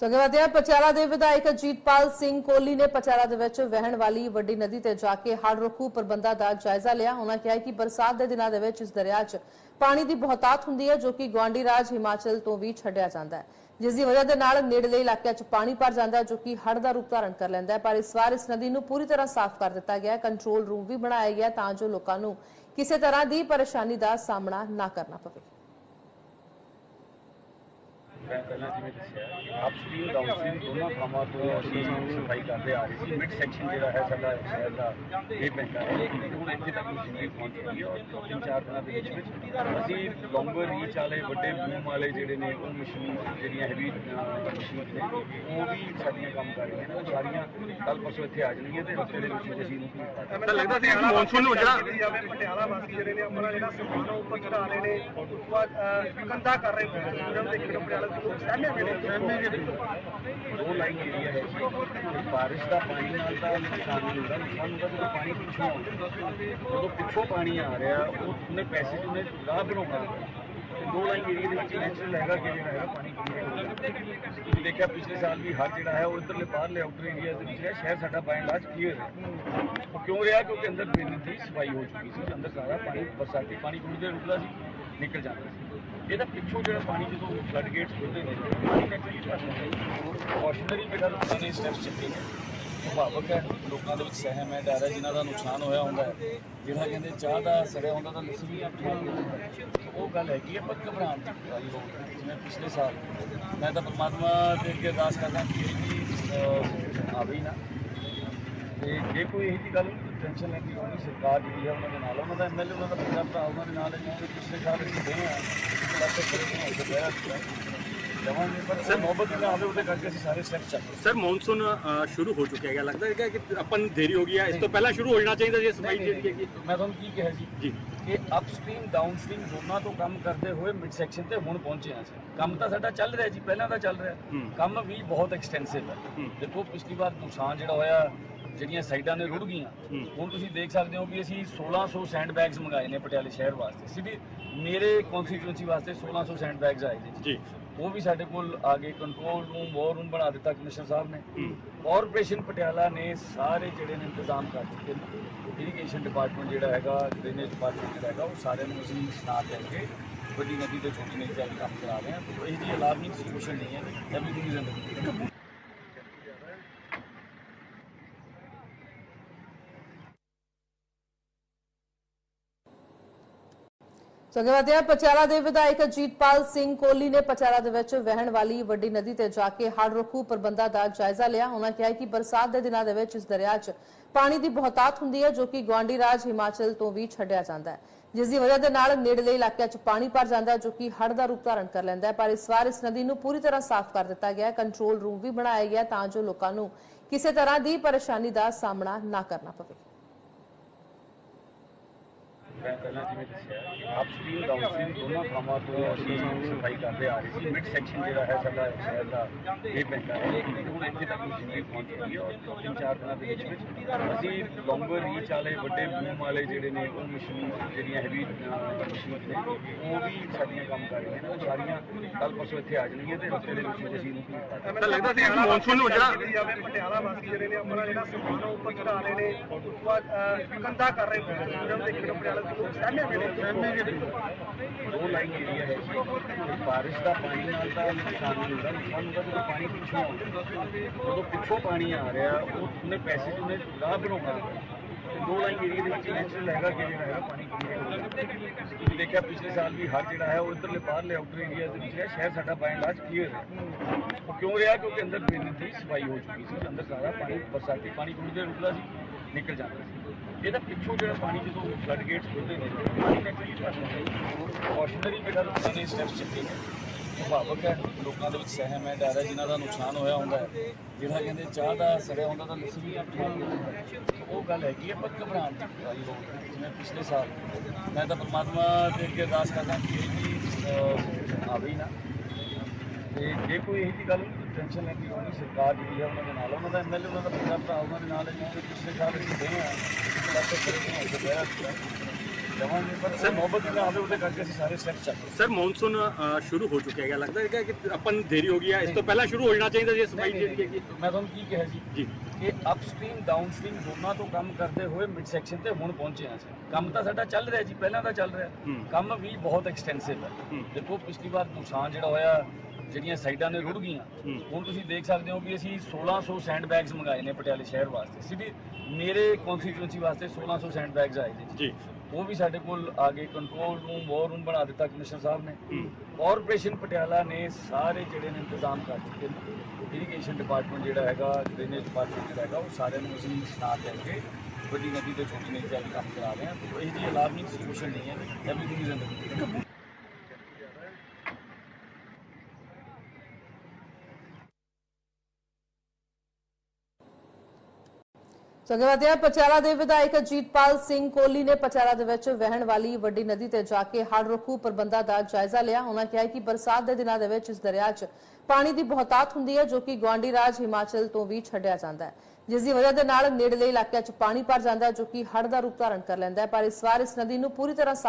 ਸਗਵਾਤਿਆ ਪਚਾਲਾ ਦੇ ਵਿਧਾਇਕ ਅਜੀਤਪਾਲ ਸਿੰਘ ਕੋਹਲੀ ਨੇ ਪਚਾਲਾ ਦੇ ਵਿੱਚ ਵਹਿਣ ਵਾਲੀ ਵੱਡੀ ਨਦੀ ਤੇ ਜਾ ਕੇ ਹੜ੍ਹ ਰੋਕੂ ਪ੍ਰਬੰਧਾਂ ਦਾ ਜਾਇਜ਼ਾ ਲਿਆ। ਉਹਨਾਂ ਕਿਹਾ ਕਿ ਬਰਸਾਤ ਦੇ ਦਿਨਾਂ ਦੇ ਵਿੱਚ ਇਸ ਦਰਿਆ 'ਚ ਪਾਣੀ ਦੀ ਬਹੁਤਾਤ ਹੁੰਦੀ ਹੈ, ਜੋ ਕਿ ਗਵਾਂਡੀ ਰਾਜ ਹਿਮਾਚਲ ਤੋਂ ਵੀ ਛੱਡਿਆ ਜਾਂਦਾ ਹੈ। ਜਿਸ ਦੀ ਵਜ੍ਹਾ ਦੇ ਨਾਲ ਨੇੜਲੇ ਇਲਾਕਿਆਂ 'ਚ ਪਾਣੀ ਭਰ ਜਾਂਦਾ ਹੈ ਜੋ ਕਿ ਹੜ੍ਹ ਦਾ ਰੂਪ ਧਾਰਨ ਕਰ ਲੈਂਦਾ ਹੈ। ਪਰ ਇਸ ਵਾਰ ਇਸ ਨਦੀ ਨੂੰ ਪੂਰੀ ਤਰ੍ਹਾਂ ਸਾਫ਼ ਕਰ ਦਿੱਤਾ ਗਿਆ ਹੈ। ਕੰਟਰੋਲ ਰੂਮ ਵੀ ਬਣਾਇਆ ਗਿਆ ਤਾਂ ਜੋ ਲੋਕਾਂ ਨੂੰ ਕਿਸੇ ਤਰ੍ਹਾਂ ਦੀ ਪਰੇਸ਼ਾਨੀ ਦਾ ਸਾਹਮਣਾ ਨਾ ਕਰਨਾ ਪਵੇ।
ਮੈਂ ਪਹਿਲਾਂ ਜਿਵੇਂ ਦੱਸਿਆ ਅਪਸਟ੍ਰੀਮ ਡਾਊਨਸਟ੍ਰੀਮ ਦੋਨਾਂ ਥਾਵਾਂ ਤੋਂ ਅਸੀਂ ਸਫ਼ਾਈ ਕਰਦੇ ਆ ਰਹੇ ਸੀ। ਮਿਡ ਸੈਕਸ਼ਨ ਜਿਹੜਾ ਹੈ ਸਾਡਾ ਸ਼ਹਿਰ ਦਾ ਇਹ ਪੈਂਦਾ ਹੈ ਲੇਕਿਨ ਹੁਣ ਇੱਥੇ ਤੱਕ ਮਸ਼ੀਨਰੀ ਪਹੁੰਚ ਚੁੱਕੀ ਹੈ ਔਰ ਦੋ ਤਿੰਨ ਚਾਰ ਦਿਨਾਂ ਦੇ ਵਿੱਚ ਵਿੱਚ ਅਸੀਂ ਲੌਂਗਰ ਰੀਚ ਵਾਲੇ ਵੱਡੇ ਬੂਮ ਵਾਲੇ ਜਿਹੜੇ ਨੇ ਉਹ ਮਸ਼ੀਨ ਜਿਹੜੀਆਂ ਹੈਵੀ ਮਸ਼ੀਨ ਨੇ ਉਹ ਵੀ ਸਾਡੀਆਂ ਕੰਮ ਕਰ ਰਹੀਆਂ ਨੇ। ਸਾਰੀਆਂ ਕੱਲ ਪਰਸੋਂ ਇੱਥੇ ਆ ਜਾਣਗੀਆਂ ਤੇ ਹਫ਼ਤੇ ਦੇ ਵਿੱਚ ਅਸੀਂ ਕਰ
ਤਾਂ ਲੱਗਦਾ ਸੀ ਮੌਨਸੂਨ ਨੂੰ ਜਿਹੜਾ
ਕੀਤੀ ਜਾਵੇ ਪਟਿਆਲਾ ਵਾਸੀ ਜਿਹੜੇ ਨੇ ਆਪਣਾ ਜਿਹੜਾ ਸਮਾਨ ਉੱਪਰ ਚੜਾ ਰਹੇ ਨੇ। ਉਸ ਤੋਂ ਬਾਅਦ ਅਹ, ਕੰਧਾਂ ਕਰ ਰਹੇ ਨੇ। ਉਹਨਾਂ ਨੂੰ ਦੇਖਣ ਨੂੰ ਪਟਿਆਲਾ ਦੇ ਲੋਕ ਸਹਿਮੇ
ਦੇ ਦੋ ਲਾਈਨ ਏਰੀਆ ਹੈ ਬਾਰਿਸ਼ ਦਾ ਪਾਣੀ ਨਾਲ ਤਾਂ ਨੁਕਸਾਨ ਨਹੀਂ ਹੁੰਦਾ ਨੁਕਸਾਨ ਹੁੰਦਾ ਜਦੋਂ ਪਾਣੀ ਪਿੱਛੋਂ ਆਉਂਦਾ ਜਦੋਂ ਪਿੱਛੋਂ ਪਾਣੀ ਆ ਰਿਹਾ ਉਹ ਉਹਨੇ ਪੈਸੇ ਉਹਨੇ ਰਾਹ ਬਣਾਉਣਾ? ਦੋ ਲਾਈਨ ਏਰੀਆ ਦੇ ਵਿੱਚ ਨੈਚੁਰਲ ਹੈਗਾ ਕਿ ਜਿਹੜਾ ਹੈਗਾ ਪਾਣੀ ਕਲੀਅਰ ਤੁਸੀਂ ਦੇਖਿਆ ਪਿਛਲੇ ਸਾਲ ਵੀ ਹਰ ਜਿਹੜਾ ਹੈ ਉਹ ਇੱਧਰਲੇ ਬਾਹਰਲੇ ਆਊਟਰ ਏਰੀਆ ਦੇ ਵਿੱਚ ਹੈ ਸ਼ਹਿਰ ਸਾਡਾ ਬਾਈ ਲਾਜ ਕਲੀਅਰ ਹੈ ਉਹ ਕਿਉਂ ਰਿਹਾ ਕਿਉਂਕਿ ਅੰਦਰ ਡਰੇਨੇਜ ਦੀ ਸਫ਼ਾਈ ਹੋ ਚੁੱਕੀ ਸੀ, ਅੰਦਰ ਸਾਰਾ ਪਾਣੀ ਬਰਸਾਤੀ ਪਾਣੀ ਥੋੜੀ ਦੇਰ ਰੁਕਦਾ ਸੀ ਨਿਕਲ ਜਾਂਦਾ ਸੀ। ਇਹਦਾ ਪਿੱਛੋਂ ਜਿਹੜਾ ਪਾਣੀ ਜਦੋਂ ਫਲੱਡ ਗੇਟਸ ਖੁੱਲਦੇ ਨੇ, ਪਾਣੀ ਨੈਚੁਰਲੀ ਭਰ ਜਾਂਦਾ ਕਾਸ਼ਨਰੀ ਬੇਟਾ ਲੋਕਾਂ ਨੇ ਸਟੈਪਸ ਚੁੱਕੇ ਨੇ। ਸੁਭਾਵਕ ਹੈ, ਲੋਕਾਂ ਦੇ ਵਿੱਚ ਸਹਿਮ ਹੈ, ਡਰ ਹੈ, ਜਿਨ੍ਹਾਂ ਦਾ ਨੁਕਸਾਨ ਹੋਇਆ ਹੁੰਦਾ ਹੈ। ਜਿਹੜਾ ਕਹਿੰਦੇ ਚਾਹ ਦਾ ਸੜਿਆ ਹੁੰਦਾ, ਤਾਂ ਲੱਸੀ ਵੀ ਆਪਣੀ ਉਹ ਗੱਲ ਹੈਗੀ ਹੈ ਪਰ ਘਬਰਾਉਣ ਦੀ ਕੋਈ ਲੋੜ ਜਿਵੇਂ ਪਿਛਲੇ ਸਾਲ। ਮੈਂ ਤਾਂ ਪਰਮਾਤਮਾ ਦੇ ਅੱਗੇ ਅਰਦਾਸ ਕਰਦਾ ਕਿ ਇਹ ਜੀ ਆਵੇ ਨਾ। ਤੇ ਜੇ ਕੋਈ ਇਹੋ ਜਿਹੀ ਗੱਲ ਟੈਨਸ਼ਨ ਦੀ ਲੋੜ ਨਹੀਂ ਸਰਕਾਰ ਜਿਹੜੀ ਹੈ ਉਹਨਾਂ ਦੇ ਨਾਲ ਹੈ। ਉਹਨਾਂ ਦਾ ਐਮਐਲਏ ਉਹਨਾਂ ਦਾ ਪੰਜਾਬ ਭਰਾ ਉਹਨਾਂ ਦੇ ਨਾਲ ਹੈ ਜਿਵੇਂ ਪਿਛਲੇ ਸਾਲ ਅਸੀਂ ਗਏ ਆ ਨੇ ਬਹਿਰਾ ਪਰ ਸਰ ਆਵੇ ਉਹਦੇ ਕਰਕੇ ਅਸੀਂ ਸਾਰੇ
ਸਰ ਮੌਨਸੂਨ ਸ਼ੁਰੂ ਹੋ ਚੁੱਕਿਆ ਹੈਗਾ ਲੱਗਦਾ ਹੈਗਾ ਕਿ ਆਪਾਂ ਨੂੰ ਦੇਰੀ ਹੋ ਗਈ ਹੈ। ਇਸ ਤੋਂ ਪਹਿਲਾਂ ਸ਼ੁਰੂ ਹੋ ਜਾਣਾ ਚਾਹੀਦਾ ਜੀ ਸਫ਼ਾਈ ਜਿਹੜੀ ਹੈਗੀ
ਮੈਂ ਤੁਹਾਨੂੰ ਕੀ ਕਿਹਾ ਜੀ?
ਜੀ।
ਕਿ ਅਪਸਟ੍ਰੀਮ ਡਾਊਨਸਟ੍ਰੀਮ ਦੋਨਾਂ ਤੋਂ ਕੰਮ ਕਰਦੇ ਹੋਏ ਮਿਡ ਸੈਕਸ਼ਨ ਤੇ ਹੁਣ ਪਹੁੰਚੇ ਹਾਂ ਅਸੀਂ। ਕੰਮ ਤਾਂ ਸਾਡਾ ਚੱਲ ਰਿਹਾ ਜੀ ਪਹਿਲਾਂ ਦਾ ਚੱਲ ਰਿਹਾ।
ਹੂੰ।
ਕੰਮ ਵੀ ਬਹੁਤ ਐਕਸਟੈਂਸਿਵ ਹੈ।
ਹੂੰ।
ਦੇਖੋ ਪਿਛਲੀ ਵਾਰ ਨੁਕਸਾਨ ਜਿਹੜਾ ਹੋਇਆ ਜਿਹੜੀਆਂ ਸਾਈਡਾਂ ਨੇ ਰੁੜ ਗਈਆਂ। ਹੁਣ ਤੁਸੀਂ ਦੇਖ ਸਕਦੇ ਹੋ ਕਿ ਅਸੀਂ 1600 ਸੈਂਡ ਬੈਗਸ ਮੰਗਾਏ ਨੇ ਪਟਿਆਲੇ ਸ਼ਹਿਰ ਵਾਸਤੇ। ਸਿਟੀ ਮੇਰੇ ਕਨਸਟੀਟਿਊਂਸੀ ਵਾਸਤੇ 1600 ਸੈਂਡ ਬੈਗਸ ਆਏ ਨੇ।
ਜੀ।
ਉਹ ਵੀ ਸਾਡੇ ਕੋਲ ਆ ਗਏ ਕੰਟਰੋਲ ਰੂਮ ਵਾਰ ਰੂਮ ਬਣਾ ਦਿੱਤਾ ਕਮਿਸ਼ਨਰ ਸਾਹਿਬ ਨੇ। ਕਾਰਪੋਰੇਸ਼ਨ ਪਟਿਆਲਾ ਨੇ ਸਾਰੇ ਜਿਹੜੇ ਨੇ ਇੰਤਜ਼ਾਮ ਕਰ ਦਿੱਤੇ ਨੇ। ਇਰੀਗੇਸ਼ਨ ਡਿਪਾਰਟਮੈਂਟ ਜਿਹੜਾ ਹੈਗਾ ਡਰੇਨੇਜ ਡਿਪਾਰਟਮੈਂਟ ਜਿਹੜਾ ਹੈਗਾ ਉਹ ਸਾਰਿਆਂ ਨੂੰ ਅਸੀਂ ਸਨਾਤ ਦੇ ਕੇ ਵੱਡੀ ਨਦੀ ਤੇ ਛੋਟੀ ਨਦੀ ਦਾ ਵੀ ਕੰਮ ਕਰਾ ਰਹੇ ਹਾਂ। ਤੇ ਇਹ ਜੀ ਅਲਾਰਮਿੰਗ ਸਿਚੁਏਸ਼ਨ ਨਹੀਂ ਹੈ। ਐਵਰੀਥਿੰਗ ਇਜ਼ ਅੰਡਰ
ਸਗਵਾਤਿਆ ਪਚਾਲਾ ਦੇ ਵਿਧਾਇਕ ਅਜੀਤਪਾਲ ਸਿੰਘ ਕੋਹਲੀ ਨੇ ਪਚਾਲਾ ਦੇ ਵਿੱਚ ਵਹਿਣ ਵਾਲੀ ਵੱਡੀ ਨਦੀ ਤੇ ਜਾ ਕੇ ਹੜ੍ਹ ਰੋਕੂ ਪ੍ਰਬੰਧਾਂ ਦਾ ਜਾਇਜ਼ਾ ਲਿਆ। ਉਹਨਾਂ ਕਿਹਾ ਕਿ ਬਰਸਾਤ ਦੇ ਦਿਨਾਂ ਦੇ ਵਿੱਚ ਇਸ ਦਰਿਆ 'ਚ ਪਾਣੀ ਦੀ ਬਹੁਤਾਤ ਹੁੰਦੀ ਹੈ, ਜੋ ਕਿ ਗਵਾਂਡੀ ਰਾਜ ਹਿਮਾਚਲ ਤੋਂ ਵੀ ਛੱਡਿਆ ਜਾਂਦਾ ਹੈ। ਜਿਸ ਦੀ ਵਜ੍ਹਾ ਦੇ ਨਾਲ ਨੇੜਲੇ ਇਲਾਕਿਆਂ 'ਚ ਪਾਣੀ ਭਰ ਜਾਂਦਾ ਹੈ, ਜੋ ਕਿ ਹੜ੍ਹ ਦਾ ਰੂਪ ਧਾਰਨ ਕਰ ਲੈਂਦਾ ਹੈ। ਪਰ ਇਸ ਵਾਰ ਇਸ ਨਦੀ ਨੂੰ ਪੂਰੀ ਤਰ੍ਹਾਂ ਸਾਫ਼ ਕਰ ਦਿੱਤਾ ਗਿਆ ਹੈ। ਕੰਟਰੋਲ ਰੂਮ ਵੀ ਬਣਾਇਆ ਗਿਆ ਤਾਂ ਜੋ ਲੋਕਾਂ ਨੂੰ ਕਿਸੇ ਤਰ੍ਹਾਂ ਦੀ ਪਰੇਸ਼ਾਨੀ ਦਾ ਸਾਹਮਣਾ ਨਾ ਕਰਨਾ ਪਵੇ।
ਮੈਂ ਪਹਿਲਾਂ ਜਿਵੇਂ ਦੱਸਿਆ ਅਪਸਟ੍ਰੀਮ ਡਾਊਨਸਟ੍ਰੀਮ ਦੋਨਾਂ ਥਾਵਾਂ ਤੋਂ ਅਸੀਂ ਸਫ਼ਾਈ ਕਰਦੇ ਆ ਰਹੇ ਸੀ। ਮਿਡ ਸੈਕਸ਼ਨ ਜਿਹੜਾ ਹੈ ਸਾਡਾ ਸ਼ਹਿਰ ਦਾ ਇਹ ਪੈਂਦਾ ਹੈ। ਹੁਣ ਇੱਥੇ ਤੱਕ ਮਸ਼ੀਨਰੀ ਪਹੁੰਚ ਚੁੱਕੀ ਹੈ ਔਰ ਦੋ ਤਿੰਨ ਚਾਰ ਦਿਨਾਂ ਦੇ ਵਿੱਚ ਵਿੱਚ ਅਸੀਂ ਲੌਂਗਰ ਰੀਚ ਵਾਲੇ ਵੱਡੇ ਬੂਮ ਵਾਲੇ ਜਿਹੜੇ ਨੇ ਉਹ ਮਸ਼ੀਨ ਜਿਹੜੀਆਂ ਹੈਵੀ ਮਸ਼ੀਨ ਨੇ ਉਹ ਵੀ ਸਾਡੀਆਂ ਕੰਮ ਕਰ ਰਹੀਆਂ ਨੇ। ਉਹ ਸਾਰੀਆਂ ਕੱਲ ਪਰਸੋਂ ਇੱਥੇ ਆ ਜਾਣਗੀਆਂ ਤੇ ਹਫ਼ਤੇ ਦੇ ਵਿੱਚ ਵਿੱਚ ਅਸੀਂ
ਤਾਂ ਲੱਗਦਾ ਸੀ ਕਿ ਮੌਨਸੂਨ ਨੂੰ ਜਿਹੜਾ
ਪਟਿਆਲਾ ਵਾਸੀ ਜਿਹੜੇ ਨੇ ਆਪਣਾ ਜਿਹੜਾ ਸਮਾਨ ਆ ਉੱਪਰ ਚੜਾ ਰਹੇ ਨੇ। ਉਸ ਤੋਂ ਬਾਅਦ ਕੰਧਾਂ ਕਰ ਰਹੇ ਨੂੰ। ਦੇਖਣ ਨੂੰ ਪਟਿਆਲਾ ਦੇ ਲੋਕ ਸਹਿਮੇ ਹੋਏ
ਦੋ ਲਾਈਨ ਏਰੀਆ ਹੈ ਜੀ ਬਾਰਿਸ਼ ਦਾ ਪਾਣੀ ਨਾਲ ਤਾਂ ਨੁਕਸਾਨ ਹੁੰਦਾ ਨੁਕਸਾਨ ਹੁੰਦਾ ਪਾਣੀ ਪਿੱਛੋਂ ਆਉਂਦਾ ਜਦੋਂ ਪਿੱਛੋਂ ਪਾਣੀ ਆ ਰਿਹਾ ਉਹਨੇ ਪੈਸੇ ਚ ਉਹਨੇ ਬਣਾਉਣਾ ਦੋ ਲਾਈਨ ਏਰੀਆ ਦੇ ਵਿੱਚ ਨੈਚੁਰਲ ਹੈਗਾ ਕਿ ਜਿਹੜਾ ਹੈਗਾ ਪਾਣੀ ਕਲੀਅਰ ਤੁਸੀਂ ਦੇਖਿਆ ਪਿਛਲੇ ਸਾਲ ਵੀ ਹੜ ਜਿਹੜਾ ਹੈ ਉਹ ਇੱਧਰਲੇ ਬਾਹਰਲੇ ਆਊਟਰ ਏਰੀਆ ਦੇ ਵਿੱਚ ਹੈ ਸ਼ਹਿਰ ਸਾਡਾ ਬਾਈ ਲਾਜ ਕਲੀਅਰ ਹੈ। ਉਹ ਕਿਉਂ ਰਿਹਾ? ਕਿਉਂਕਿ ਅੰਦਰ ਡਰੇਨੇਜ ਦੀ ਸਫ਼ਾਈ ਹੋ ਚੁੱਕੀ ਸੀ। ਅੰਦਰ ਸਾਰਾ ਪਾਣੀ ਬਰਸਾਤੀ ਪਾਣੀ ਰੁਕਦੇ ਰੁਕਦਾ ਸੀ, ਨਿਕਲ ਜਾਂਦਾ ਸੀ। ਇਹਦਾ ਪਿੱਛੋਂ ਜਿਹੜਾ ਪਾਣੀ ਜਦੋਂ ਫਲੱਡ ਗੇਟਸ ਖੁੱਲਦੇ ਨੇ, ਪਾਣੀ ਨੈਚੁਰਲੀ ਭਰਦਾ ਕੌਸ਼ਨਰੀ ਮੇਰਾ ਰੁਕਦੇ ਨੇ ਸਟੈਪਸ ਚੱਕੇ ਨੇ। ਸੁਭਾਵਕ ਹੈ, ਲੋਕਾਂ ਦੇ ਵਿੱਚ ਸਹਿਮ ਹੈ, ਡਰ ਹੈ, ਜਿਨ੍ਹਾਂ ਦਾ ਨੁਕਸਾਨ ਹੋਇਆ ਹੁੰਦਾ ਹੈ। ਜਿਹੜਾ ਕਹਿੰਦੇ ਚਾਹ ਦਾ ਸੜਿਆ ਹੁੰਦਾ ਤਾਂ ਲੱਸੀ ਵੀ ਆਪਣੇ ਹੈ। ਉਹ ਗੱਲ ਹੈਗੀ ਹੈ ਪਰ ਘਬਰਾਉਣ ਦੀ ਕੋਈ ਲੋੜ ਨਹੀਂ ਜਿਵੇਂ ਪਿਛਲੇ ਸਾਲ। ਮੈਂ ਤਾਂ ਪਰਮਾਤਮਾ ਦੇ ਅੱਗੇ ਅਰਦਾਸ ਕਰਦਾ ਕਿ ਇਹ ਵੀ ਆਵੇ ਨਾ। ਤੇ ਜੇ ਕੋਈ ਇਹੋ ਜਿਹੀ ਗੱਲ ਟੈਨਸ਼ਨ ਲੈਂਦੀ ਹੋਣੀ ਸਰਕਾਰ ਜਿਹੜੀ ਹੈ ਉਹਨਾਂ ਦੇ ਨਾਲ ਉਹਨਾਂ ਦਾ ਐਮਐਲਏ ਉਹਨਾਂ ਦਾ ਪੂਰਾ ਭਰਾ ਉਹਨਾਂ ਦੇ ਨਾਲ ਹੈ ਜਿਵੇਂ ਪਿਛਲੇ ਸਾਲ ਅਸੀਂ ਗਏ ਆ। ਲੱਖ ਬਣਾਈ ਤੇ ਗਿਆ ਪਰ ਸਰ ਮੁਹੱਬਤ ਨਾ ਆਵੇ ਉਹਦੇ ਕਰਕੇ ਅਸੀਂ ਸਾਰੇ ਸਟੈਪ ਰਹੇ
ਸਰ ਮੌਨਸੂਨ ਸ਼ੁਰੂ ਹੋ ਚੁੱਕਿਆ ਹੈਗਾ। ਲੱਗਦਾ ਹੈਗਾ ਕਿ ਆਪਾਂ ਨੂੰ ਦੇਰੀ ਹੋ ਗਈ ਹੈ। ਇਸ ਤੋਂ ਪਹਿਲਾਂ ਸ਼ੁਰੂ ਹੋ ਜਾਣਾ ਚਾਹੀਦਾ ਜੀ ਸਫ਼ਾਈ ਜਿਹੜੀ ਹੈਗੀ
ਮੈਂ ਤੁਹਾਨੂੰ ਕੀ ਕਿਹਾ ਜੀ
ਜੀ।
ਕਿ ਅਪਸਟ੍ਰੀਮ ਡਾਊਨਸਟ੍ਰੀਮ ਦੋਨਾਂ ਤੋਂ ਕੰਮ ਕਰਦੇ ਹੋਏ ਮਿਡ ਸੈਕਸ਼ਨ ਤੇ ਹੁਣ ਪਹੁੰਚੇ ਹਾਂ ਅਸੀਂ। ਕੰਮ ਤਾਂ ਸਾਡਾ ਚੱਲ ਰਿਹਾ ਜੀ ਪਹਿਲਾਂ ਦਾ ਚੱਲ ਰਿਹਾ।
ਹੂੰ।
ਕੰਮ ਵੀ ਬਹੁਤ ਐਕਸਟੈਂਸਿਵ ਹੈ।
ਹੂੰ।
ਦੇਖੋ ਪਿਛਲੀ ਵਾਰ ਨੁਕਸਾਨ ਜਿਹੜਾ ਹੋਇਆ ਜਿਹੜੀਆਂ ਸਾਈਡਾਂ ਨੇ ਰੁੜ ਗਈਆਂ। ਹੁਣ ਤੁਸੀਂ ਦੇਖ ਸਕਦੇ ਹੋ ਵੀ ਅਸੀਂ 1600 ਸੈਂਡ ਬੈਗਸ ਮੰਗਾਏ ਨੇ ਪਟਿਆਲੇ ਸ਼ਹਿਰ ਵਾਸਤੇ। ਸਿਟੀ ਮੇਰੇ ਕਨਸਟੀਟਿਊਂਸੀ ਵਾਸਤੇ 1600 ਸੈਂਡ ਬੈਗਸ ਆਏ ਨੇ।
ਜੀ।
ਉਹ ਵੀ ਸਾਡੇ ਕੋਲ ਆ ਗਏ ਕੰਟਰੋਲ ਰੂਮ ਵਾਰ ਰੂਮ ਬਣਾ ਦਿੱਤਾ ਕਮਿਸ਼ਨਰ ਸਾਹਿਬ ਨੇ। ਕਾਰਪੋਰੇਸ਼ਨ ਪਟਿਆਲਾ ਨੇ ਸਾਰੇ ਜਿਹੜੇ ਨੇ ਇੰਤਜ਼ਾਮ ਕਰ ਚੁੱਕੇ ਨੇ। ਇਰੀਗੇਸ਼ਨ ਡਿਪਾਰਟਮੈਂਟ ਜਿਹੜਾ ਹੈਗਾ ਡਰੇਨੇਜ ਡਿਪਾਰਟਮੈਂਟ ਜਿਹੜਾ ਹੈਗਾ ਉਹ ਸਾਰਿਆਂ ਨੂੰ ਅਸੀਂ ਸਨਾਤ ਦੇ ਕੇ ਵੱਡੀ ਨਦੀ ਤੇ ਛੋਟੀ ਨਦੀ ਵੀ ਕੰਮ ਕਰਾ ਰਹੇ ਹਾਂ। ਤੇ ਇਹ ਜੀ ਅਲਾਰਮਿੰਗ ਸਿਚੁਏਸ਼ਨ ਨਹੀਂ ਹੈ। ਐਵਰੀਥਿੰਗ ਇਜ਼ ਅੰਡਰ
ਸੋ ਪਚਾਲਾ ਦੇ ਵਿਧਾਇਕ ਅਜੀਤਪਾਲ ਸਿੰਘ ਕੋਲੀ ਨੇ ਪਚਾਲਾ ਦੇ ਵਿੱਚ ਵਹਿਣ ਵਾਲੀ ਵੱਡੀ ਨਦੀ ਤੇ ਜਾ ਕੇ ਹੜ੍ਹ ਰੋਕੂ ਪ੍ਰਬੰਧਾਂ ਦਾ ਜਾਇਜ਼ਾ ਲਿਆ। ਉਹਨਾਂ ਕਿਹਾ ਕਿ ਬਰਸਾਤ ਦੇ ਦਿਨਾਂ ਦੇ ਵਿੱਚ ਇਸ ਦਰਿਆ 'ਚ ਪਾਣੀ ਦੀ ਬਹੁਤਾਤ ਹੁੰਦੀ ਹੈ, ਜੋ ਕਿ ਗਵਾਂਡੀ ਰਾਜ ਹਿਮਾਚਲ ਤੋਂ ਵੀ ਛੱਡਿਆ ਜਾਂਦਾ ਹੈ। ਜਿਸ ਦੀ ਵਜ੍ਹਾ ਦੇ ਨਾਲ ਨੇੜਲੇ ਇਲਾਕਿਆਂ 'ਚ ਪਾਣੀ ਭਰ ਜਾਂਦਾ ਹੈ, ਜੋ ਕਿ ਹੜ੍ਹ ਦਾ ਰੂਪ ਧਾਰਨ ਕਰ ਲੈਂਦਾ ਹੈ। ਪਰ ਇਸ ਵਾਰ ਇਸ ਨਦੀ ਨੂੰ ਪੂਰੀ ਤਰ੍ਹਾਂ ਸਾਫ਼